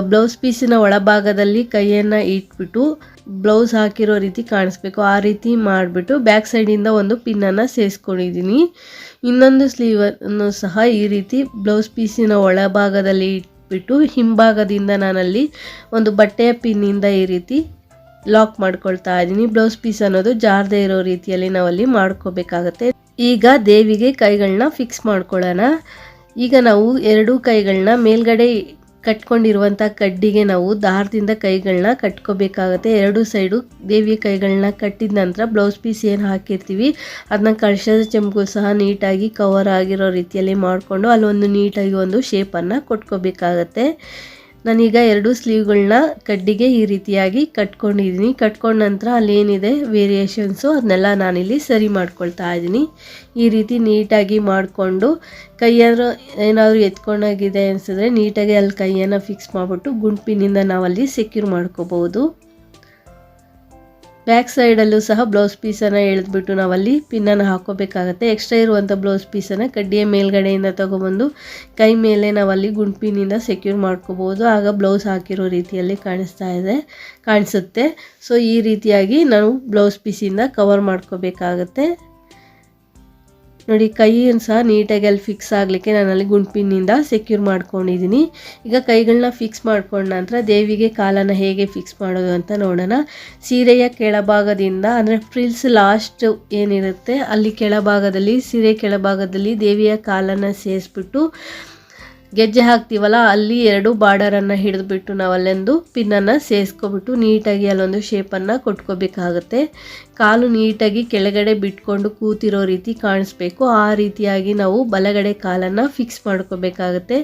ಬ್ಲೌಸ್ ಪೀಸಿನ ಒಳಭಾಗದಲ್ಲಿ ಕೈಯನ್ನು ಇಟ್ಬಿಟ್ಟು ಬ್ಲೌಸ್ ಹಾಕಿರೋ ರೀತಿ ಕಾಣಿಸ್ಬೇಕು. ಆ ರೀತಿ ಮಾಡಿಬಿಟ್ಟು ಬ್ಯಾಕ್ ಸೈಡಿಂದ ಒಂದು ಪಿನ್ನನ್ನು ಸೇರಿಸ್ಕೊಂಡಿದ್ದೀನಿ. ಇನ್ನೊಂದು ಸ್ಲೀವನ್ನು ಸಹ ಈ ರೀತಿ ಬ್ಲೌಸ್ ಪೀಸಿನ ಒಳಭಾಗದಲ್ಲಿ ಇಟ್ಬಿಟ್ಟು ಹಿಂಭಾಗದಿಂದ ನಾನಲ್ಲಿ ಒಂದು ಬಟ್ಟೆಯ ಪಿನ್ನಿಂದ ಈ ರೀತಿ ಲಾಕ್ ಮಾಡ್ಕೊಳ್ತಾ ಇದ್ದೀನಿ. ಬ್ಲೌಸ್ ಪೀಸ್ ಅನ್ನೋದು ಜಾರದೇ ಇರೋ ರೀತಿಯಲ್ಲಿ ನಾವಲ್ಲಿ ಮಾಡ್ಕೋಬೇಕಾಗತ್ತೆ. ಈಗ ದೇವಿಗೆ ಕೈಗಳನ್ನ ಫಿಕ್ಸ್ ಮಾಡ್ಕೊಳ್ಳೋಣ. ಈಗ ನಾವು ಎರಡೂ ಕೈಗಳನ್ನ ಮೇಲ್ಗಡೆ ಕಟ್ಕೊಂಡಿರುವಂಥ ಕಡ್ಡಿಗೆ ನಾವು ದಾರದಿಂದ ಕೈಗಳನ್ನ ಕಟ್ಕೋಬೇಕಾಗತ್ತೆ. ಎರಡು ಸೈಡು ದೇವಿಯ ಕೈಗಳನ್ನ ಕಟ್ಟಿದ ನಂತರ ಬ್ಲೌಸ್ ಪೀಸ್ ಏನು ಹಾಕಿರ್ತೀವಿ ಅದನ್ನ ಕಳಶದ ಚೆಂಬು ಸಹ ನೀಟಾಗಿ ಕವರ್ ಆಗಿರೋ ರೀತಿಯಲ್ಲಿ ಮಾಡಿಕೊಂಡು ಅಲ್ಲೊಂದು ನೀಟಾಗಿ ಒಂದು ಶೇಪನ್ನು ಕೊಟ್ಕೋಬೇಕಾಗತ್ತೆ. ನಾನೀಗ ಎರಡು ಸ್ಲೀವ್ಗಳನ್ನ ಕಡ್ಡಿಗೆ ಈ ರೀತಿಯಾಗಿ ಕಟ್ಕೊಂಡಿದ್ದೀನಿ. ಕಟ್ಕೊಂಡ ನಂತರ ಅಲ್ಲೇನಿದೆ ವೇರಿಯೇಷನ್ಸು ಅದನ್ನೆಲ್ಲ ನಾನಿಲ್ಲಿ ಸರಿ ಮಾಡ್ಕೊಳ್ತಾ ಇದ್ದೀನಿ. ಈ ರೀತಿ ನೀಟಾಗಿ ಮಾಡಿಕೊಂಡು ಕೈಯಾದ್ರೂ ಏನಾದರೂ ಎತ್ಕೊಂಡಾಗಿದೆ ಅನಿಸಿದ್ರೆ ನೀಟಾಗಿ ಅಲ್ಲಿ ಕೈಯನ್ನು ಫಿಕ್ಸ್ ಮಾಡಿಬಿಟ್ಟು ಗುಂಪಿನಿಂದ ನಾವಲ್ಲಿ ಸೆಕ್ಯೂರ್ ಮಾಡ್ಕೋಬೋದು. ಬ್ಯಾಕ್ ಸೈಡಲ್ಲೂ ಸಹ ಬ್ಲೌಸ್ ಪೀಸನ್ನು ಎಳೆದ್ಬಿಟ್ಟು ನಾವಲ್ಲಿ ಪಿನ್ನನ್ನು ಹಾಕೋಬೇಕಾಗತ್ತೆ ಎಕ್ಸ್ಟ್ರಾ ಇರುವಂಥ ಬ್ಲೌಸ್ ಪೀಸನ್ನು ಕಡ್ಡಿಯ ಮೇಲ್ಗಡೆಯಿಂದ ತೊಗೊಬಂದು ಕೈ ಮೇಲೆ ನಾವಲ್ಲಿ ಗುಂಡ್ಪಿನಿಂದ ಸೆಕ್ಯೂರ್ ಮಾಡ್ಕೋಬೋದು. ಆಗ ಬ್ಲೌಸ್ ಹಾಕಿರೋ ರೀತಿಯಲ್ಲಿ ಕಾಣಿಸ್ತಾ ಇದೆ, ಕಾಣಿಸುತ್ತೆ. ಸೊ ಈ ರೀತಿಯಾಗಿ ನಾವು ಬ್ಲೌಸ್ ಪೀಸಿಂದ ಕವರ್ ಮಾಡ್ಕೋಬೇಕಾಗತ್ತೆ. ನೋಡಿ, ಕೈಯನ್ನು ಸಹ ನೀಟಾಗಿ ಅಲ್ಲಿ ಫಿಕ್ಸ್ ಆಗಲಿಕ್ಕೆ ನಾನು ಅಲ್ಲಿ ಗುಂಪಿನಿಂದ ಸೆಕ್ಯೂರ್ ಮಾಡ್ಕೊಂಡಿದ್ದೀನಿ. ಈಗ ಕೈಗಳನ್ನ ಫಿಕ್ಸ್ ಮಾಡ್ಕೊಂಡ ನಂತರ ದೇವಿಗೆ ಕಾಲನ್ನು ಹೇಗೆ ಫಿಕ್ಸ್ ಮಾಡೋದು ಅಂತ ನೋಡೋಣ. ಸೀರೆಯ ಕೆಳಭಾಗದಿಂದ, ಅಂದರೆ ಫ್ರಿಲ್ಸ್ ಲಾಸ್ಟ್ ಏನಿರುತ್ತೆ, ಅಲ್ಲಿ ಕೆಳಭಾಗದಲ್ಲಿ, ಸೀರೆ ಕೆಳಭಾಗದಲ್ಲಿ ದೇವಿಯ ಕಾಲನ್ನು ಸೇರಿಸ್ಬಿಟ್ಟು ಗೆಜ್ಜೆ ಹಾಕ್ತೀವಲ್ಲ, ಅಲ್ಲಿ ಎರಡು ಬಾರ್ಡರನ್ನು ಹಿಡಿದುಬಿಟ್ಟು ನಾವು ಅಲ್ಲೊಂದು ಪಿನ್ನನ್ನು ಸೇರಿಸ್ಕೊಬಿಟ್ಟು ನೀಟಾಗಿ ಅಲ್ಲೊಂದು ಶೇಪನ್ನು ಕೊಟ್ಕೋಬೇಕಾಗುತ್ತೆ. ಕಾಲು ನೀಟಾಗಿ ಕೆಳಗಡೆ ಬಿಟ್ಕೊಂಡು ಕೂತಿರೋ ರೀತಿ ಕಾಣಿಸ್ಬೇಕು. ಆ ರೀತಿಯಾಗಿ ನಾವು ಬಲಗಡೆ ಕಾಲನ್ನು ಫಿಕ್ಸ್ ಮಾಡ್ಕೋಬೇಕಾಗತ್ತೆ.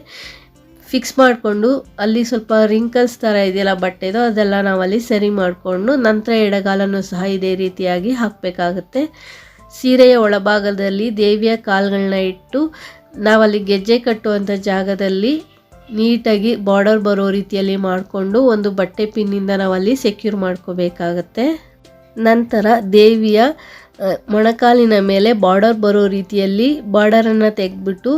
ಫಿಕ್ಸ್ ಮಾಡಿಕೊಂಡು ಅಲ್ಲಿ ಸ್ವಲ್ಪ ರಿಂಕಲ್ಸ್ ಥರ ಇದೆಯಲ್ಲ, ಬಟ್ಟೆದು, ಅದೆಲ್ಲ ನಾವಲ್ಲಿ ಸರಿ ಮಾಡಿಕೊಂಡು ನಂತರ ಎಡಗಾಲನ್ನು ಸಹ ಇದೇ ರೀತಿಯಾಗಿ ಹಾಕಬೇಕಾಗುತ್ತೆ. ಸೀರೆಯ ಒಳಭಾಗದಲ್ಲಿ ದೇವಿಯ ಕಾಲುಗಳನ್ನ ಇಟ್ಟು ನಾವಲ್ಲಿ ಗೆಜ್ಜೆ ಕಟ್ಟುವಂಥ ಜಾಗದಲ್ಲಿ ನೀಟಾಗಿ ಬಾರ್ಡರ್ ಬರೋ ರೀತಿಯಲ್ಲಿ ಮಾಡಿಕೊಂಡು ಒಂದು ಬಟ್ಟೆ ಪಿನ್ನಿಂದ ನಾವಲ್ಲಿ ಸೆಕ್ಯೂರ್ ಮಾಡ್ಕೋಬೇಕಾಗತ್ತೆ. ನಂತರ ದೇವಿಯ ಮೊಣಕಾಲಿನ ಮೇಲೆ ಬಾರ್ಡರ್ ಬರೋ ರೀತಿಯಲ್ಲಿ ಬಾರ್ಡರನ್ನು ತೆಗೆದ್ಬಿಟ್ಟು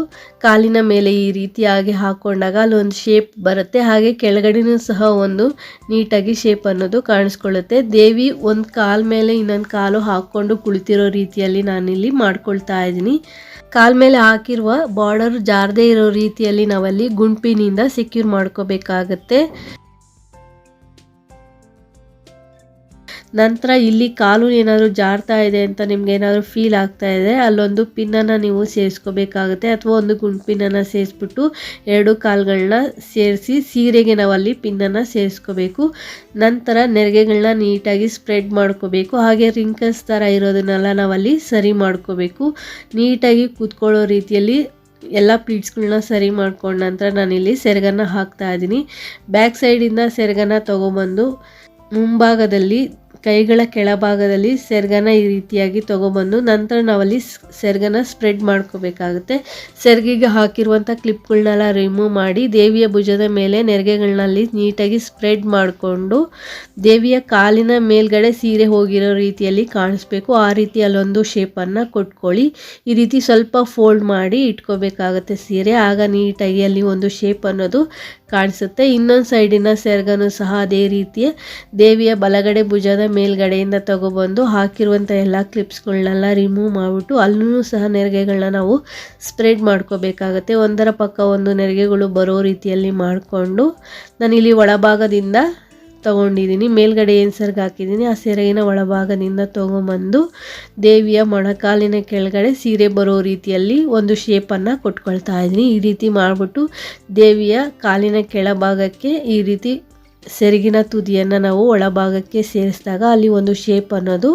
ಕಾಲಿನ ಮೇಲೆ ಈ ರೀತಿಯಾಗಿ ಹಾಕ್ಕೊಂಡಾಗ ಅಲ್ಲೊಂದು ಶೇಪ್ ಬರುತ್ತೆ. ಹಾಗೆ ಕೆಳಗಡೆನೂ ಸಹ ಒಂದು ನೀಟಾಗಿ ಶೇಪ್ ಅನ್ನೋದು ಕಾಣಿಸ್ಕೊಳ್ಳುತ್ತೆ. ದೇವಿ ಒಂದು ಕಾಲ್ ಮೇಲೆ ಇನ್ನೊಂದು ಕಾಲು ಹಾಕ್ಕೊಂಡು ಕುಳಿತಿರೋ ರೀತಿಯಲ್ಲಿ ನಾನಿಲ್ಲಿ ಮಾಡ್ಕೊಳ್ತಾ ಇದ್ದೀನಿ. ಕಾಲ್ ಮೇಲೆ ಹಾಕಿರುವ ಬಾರ್ಡರ್ ಜಾರದೇ ಇರೋ ರೀತಿಯಲ್ಲಿ ನಾವಲ್ಲಿ ಗುಂಪಿನಿಂದ ಸೆಕ್ಯೂರ್ ಮಾಡ್ಕೋಬೇಕಾಗತ್ತೆ. ನಂತರ ಇಲ್ಲಿ ಕಾಲು ಏನಾದರೂ ಜಾರ್ತಾ ಇದೆ ಅಂತ ನಿಮ್ಗೆ ಏನಾದರೂ ಫೀಲ್ ಆಗ್ತಾ ಇದೆ, ಅಲ್ಲೊಂದು ಪಿನ್ನನ್ನು ನೀವು ಸೇರಿಸ್ಕೋಬೇಕಾಗುತ್ತೆ ಅಥವಾ ಒಂದು ಗುಂಪಿನನ್ನು ಸೇರಿಸ್ಬಿಟ್ಟು ಎರಡು ಕಾಲುಗಳನ್ನ ಸೇರಿಸಿ ಸೀರೆಗೆ ನಾವಲ್ಲಿ ಪಿನ್ನನ್ನು ಸೇರಿಸ್ಕೋಬೇಕು. ನಂತರ ನೆರಿಗೆಗಳನ್ನ ನೀಟಾಗಿ ಸ್ಪ್ರೆಡ್ ಮಾಡ್ಕೋಬೇಕು. ಹಾಗೆ ರಿಂಕಲ್ಸ್ ಥರ ಇರೋದನ್ನೆಲ್ಲ ನಾವಲ್ಲಿ ಸರಿ ಮಾಡ್ಕೋಬೇಕು. ನೀಟಾಗಿ ಕೂತ್ಕೊಳ್ಳೋ ರೀತಿಯಲ್ಲಿ ಎಲ್ಲ ಪ್ಲೀಟ್ಸ್ಗಳನ್ನ ಸರಿ ಮಾಡ್ಕೊಂಡ ನಂತರ ನಾನಿಲ್ಲಿ ಸೆರಗನ್ನು ಹಾಕ್ತಾ ಇದ್ದೀನಿ. ಬ್ಯಾಕ್ ಸೈಡಿಂದ ಸೆರಗನ್ನು ತೊಗೊಬಂದು ಮುಂಭಾಗದಲ್ಲಿ ಕೈಗಳ ಕೆಳಭಾಗದಲ್ಲಿ ಸೆರಗನ ಈ ರೀತಿಯಾಗಿ ತೊಗೊಬಂದು ನಂತರ ನಾವಲ್ಲಿ ಸೆರಗನ ಸ್ಪ್ರೆಡ್ ಮಾಡ್ಕೋಬೇಕಾಗುತ್ತೆ. ಸೆರಗಿಗೆ ಹಾಕಿರುವಂಥ ಕ್ಲಿಪ್ಗಳನ್ನೆಲ್ಲ ರಿಮೂವ್ ಮಾಡಿ ದೇವಿಯ ಭುಜದ ಮೇಲೆ ನೆರಿಗೆಗಳನ್ನಲ್ಲಿ ನೀಟಾಗಿ ಸ್ಪ್ರೆಡ್ ಮಾಡಿಕೊಂಡು ದೇವಿಯ ಕಾಲಿನ ಮೇಲ್ಗಡೆ ಸೀರೆ ಹೋಗಿರೋ ರೀತಿಯಲ್ಲಿ ಕಾಣಿಸ್ಬೇಕು. ಆ ರೀತಿ ಅಲ್ಲೊಂದು ಶೇಪನ್ನು ಕೊಟ್ಕೊಳ್ಳಿ. ಈ ರೀತಿ ಸ್ವಲ್ಪ ಫೋಲ್ಡ್ ಮಾಡಿ ಇಟ್ಕೋಬೇಕಾಗುತ್ತೆ ಸೀರೆ. ಆಗ ನೀಟಾಗಿ ಅಲ್ಲಿ ಒಂದು ಶೇಪ್ ಅನ್ನೋದು ಕಾಣಿಸುತ್ತೆ. ಇನ್ನೊಂದು ಸೈಡಿನ ಸೆರ್ಗನು ಸಹ ಅದೇ ರೀತಿಯ ದೇವಿಯ ಬಲಗಡೆ ಭುಜದ ಮೇಲ್ಗಡೆಯಿಂದ ತಗೊಬಂದು ಹಾಕಿರುವಂಥ ಎಲ್ಲ ಕ್ಲಿಪ್ಸ್ಗಳನ್ನೆಲ್ಲ ರಿಮೂವ್ ಮಾಡಿಬಿಟ್ಟು ಅಲ್ಲೂ ಸಹ ನೆರಿಗೆಗಳನ್ನ ನಾವು ಸ್ಪ್ರೆಡ್ ಮಾಡ್ಕೋಬೇಕಾಗತ್ತೆ. ಒಂದರ ಪಕ್ಕ ಒಂದು ನೆರಿಗೆಗಳು ಬರೋ ರೀತಿಯಲ್ಲಿ ಮಾಡಿಕೊಂಡು ನಾನಿಲ್ಲಿ ಒಳಭಾಗದಿಂದ ತಗೊಂಡಿದ್ದೀನಿ. ಮೇಲ್ಗಡೆ ಏನು ಸೆರಗು ಹಾಕಿದ್ದೀನಿ? ಆ ಸೆರಗಿನ ಒಳಭಾಗದಿಂದ ತೊಗೊಂಬಂದು ದೇವಿಯ ಮೊಣಕಾಲಿನ ಕೆಳಗಡೆ ಸೀರೆ ಬರೋ ರೀತಿಯಲ್ಲಿ ಒಂದು ಶೇಪನ್ನು ಕೊಟ್ಕೊಳ್ತಾ ಇದ್ದೀನಿ. ಈ ರೀತಿ ಮಾಡಿಬಿಟ್ಟು ದೇವಿಯ ಕಾಲಿನ ಕೆಳಭಾಗಕ್ಕೆ ಈ ರೀತಿ ಸೆರಗಿನ ತುದಿಯನ್ನು ನಾವು ಒಳಭಾಗಕ್ಕೆ ಸೇರಿಸಿದಾಗ ಅಲ್ಲಿ ಒಂದು ಶೇಪ್ ಅನ್ನೋದು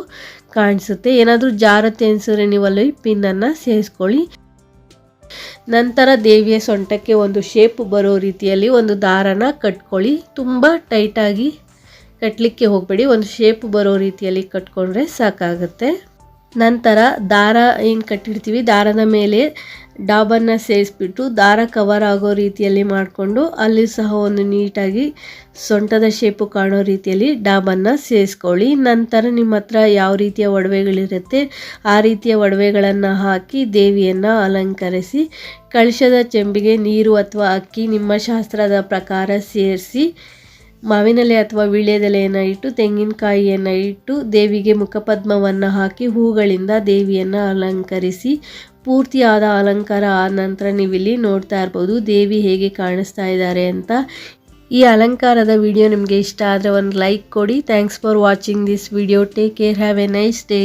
ಕಾಣಿಸುತ್ತೆ. ಏನಾದರೂ ಜಾರತ್ತೆ ಅನಿಸಿದ್ರೆ ನೀವು ಅಲ್ಲಿ ಪಿನ್ನನ್ನು ಸೇರಿಸ್ಕೊಳ್ಳಿ. ನಂತರ ದೇವಿಯ ಸೊಂಟಕ್ಕೆ ಒಂದು ಶೇಪ್ ಬರೋ ರೀತಿಯಲ್ಲಿ ಒಂದು ದಾರನ ಕಟ್ಕೊಳ್ಳಿ. ತುಂಬ ಟೈಟಾಗಿ ಕಟ್ಟಲಿಕ್ಕೆ ಹೋಗಬೇಡಿ. ಒಂದು ಶೇಪ್ ಬರೋ ರೀತಿಯಲ್ಲಿ ಕಟ್ಕೊಂಡ್ರೆ ಸಾಕಾಗುತ್ತೆ. ನಂತರ ದಾರ ಏನು ಕಟ್ಟಿರ್ತೀವಿ? ದಾರದ ಮೇಲೆ ಡಾಬನ್ನು ಸೇರಿಸ್ಬಿಟ್ಟು ದಾರ ಕವರ್ ಆಗೋ ರೀತಿಯಲ್ಲಿ ಮಾಡಿಕೊಂಡು ಅಲ್ಲಿ ಸಹ ಒಂದು ನೀಟಾಗಿ ಸೊಂಟದ ಶೇಪು ಕಾಣೋ ರೀತಿಯಲ್ಲಿ ಡಾಬನ್ನು ಸೇರಿಸ್ಕೊಳ್ಳಿ. ನಂತರ ನಿಮ್ಮ ಹತ್ರ ಯಾವ ರೀತಿಯ ಒಡವೆಗಳಿರುತ್ತೆ ಆ ರೀತಿಯ ಒಡವೆಗಳನ್ನು ಹಾಕಿ ದೇವಿಯನ್ನು ಅಲಂಕರಿಸಿ, ಕಳಶದ ಚೆಂಬಿಗೆ ನೀರು ಅಥವಾ ಅಕ್ಕಿ, ನಿಮ್ಮ ಶಾಸ್ತ್ರದ ಪ್ರಕಾರ ಸೇರಿಸಿ, ಮಾವಿನೆಲೆ ಅಥವಾ ವೀಳ್ಯದೆಲೆಯನ್ನು ಇಟ್ಟು, ತೆಂಗಿನಕಾಯಿಯನ್ನು ಇಟ್ಟು ದೇವಿಗೆ ಮುಖಪದ್ಮವನ್ನು ಹಾಕಿ ಹೂಗಳಿಂದ ದೇವಿಯನ್ನು ಅಲಂಕರಿಸಿ ಪೂರ್ತಿಯಾದ ಅಲಂಕಾರ ಆದ ನಂತರ ನೀವಿಲ್ಲಿ ನೋಡ್ತಾ ಇರ್ಬೋದು ದೇವಿ ಹೇಗೆ ಕಾಣಿಸ್ತಾ ಇದ್ದಾರೆ ಅಂತ. ಈ ಅಲಂಕಾರದ ವಿಡಿಯೋ ನಿಮಗೆ ಇಷ್ಟ ಆದರೆ ಒಂದು ಲೈಕ್ ಕೊಡಿ. Thanks for watching this video take care have a nice day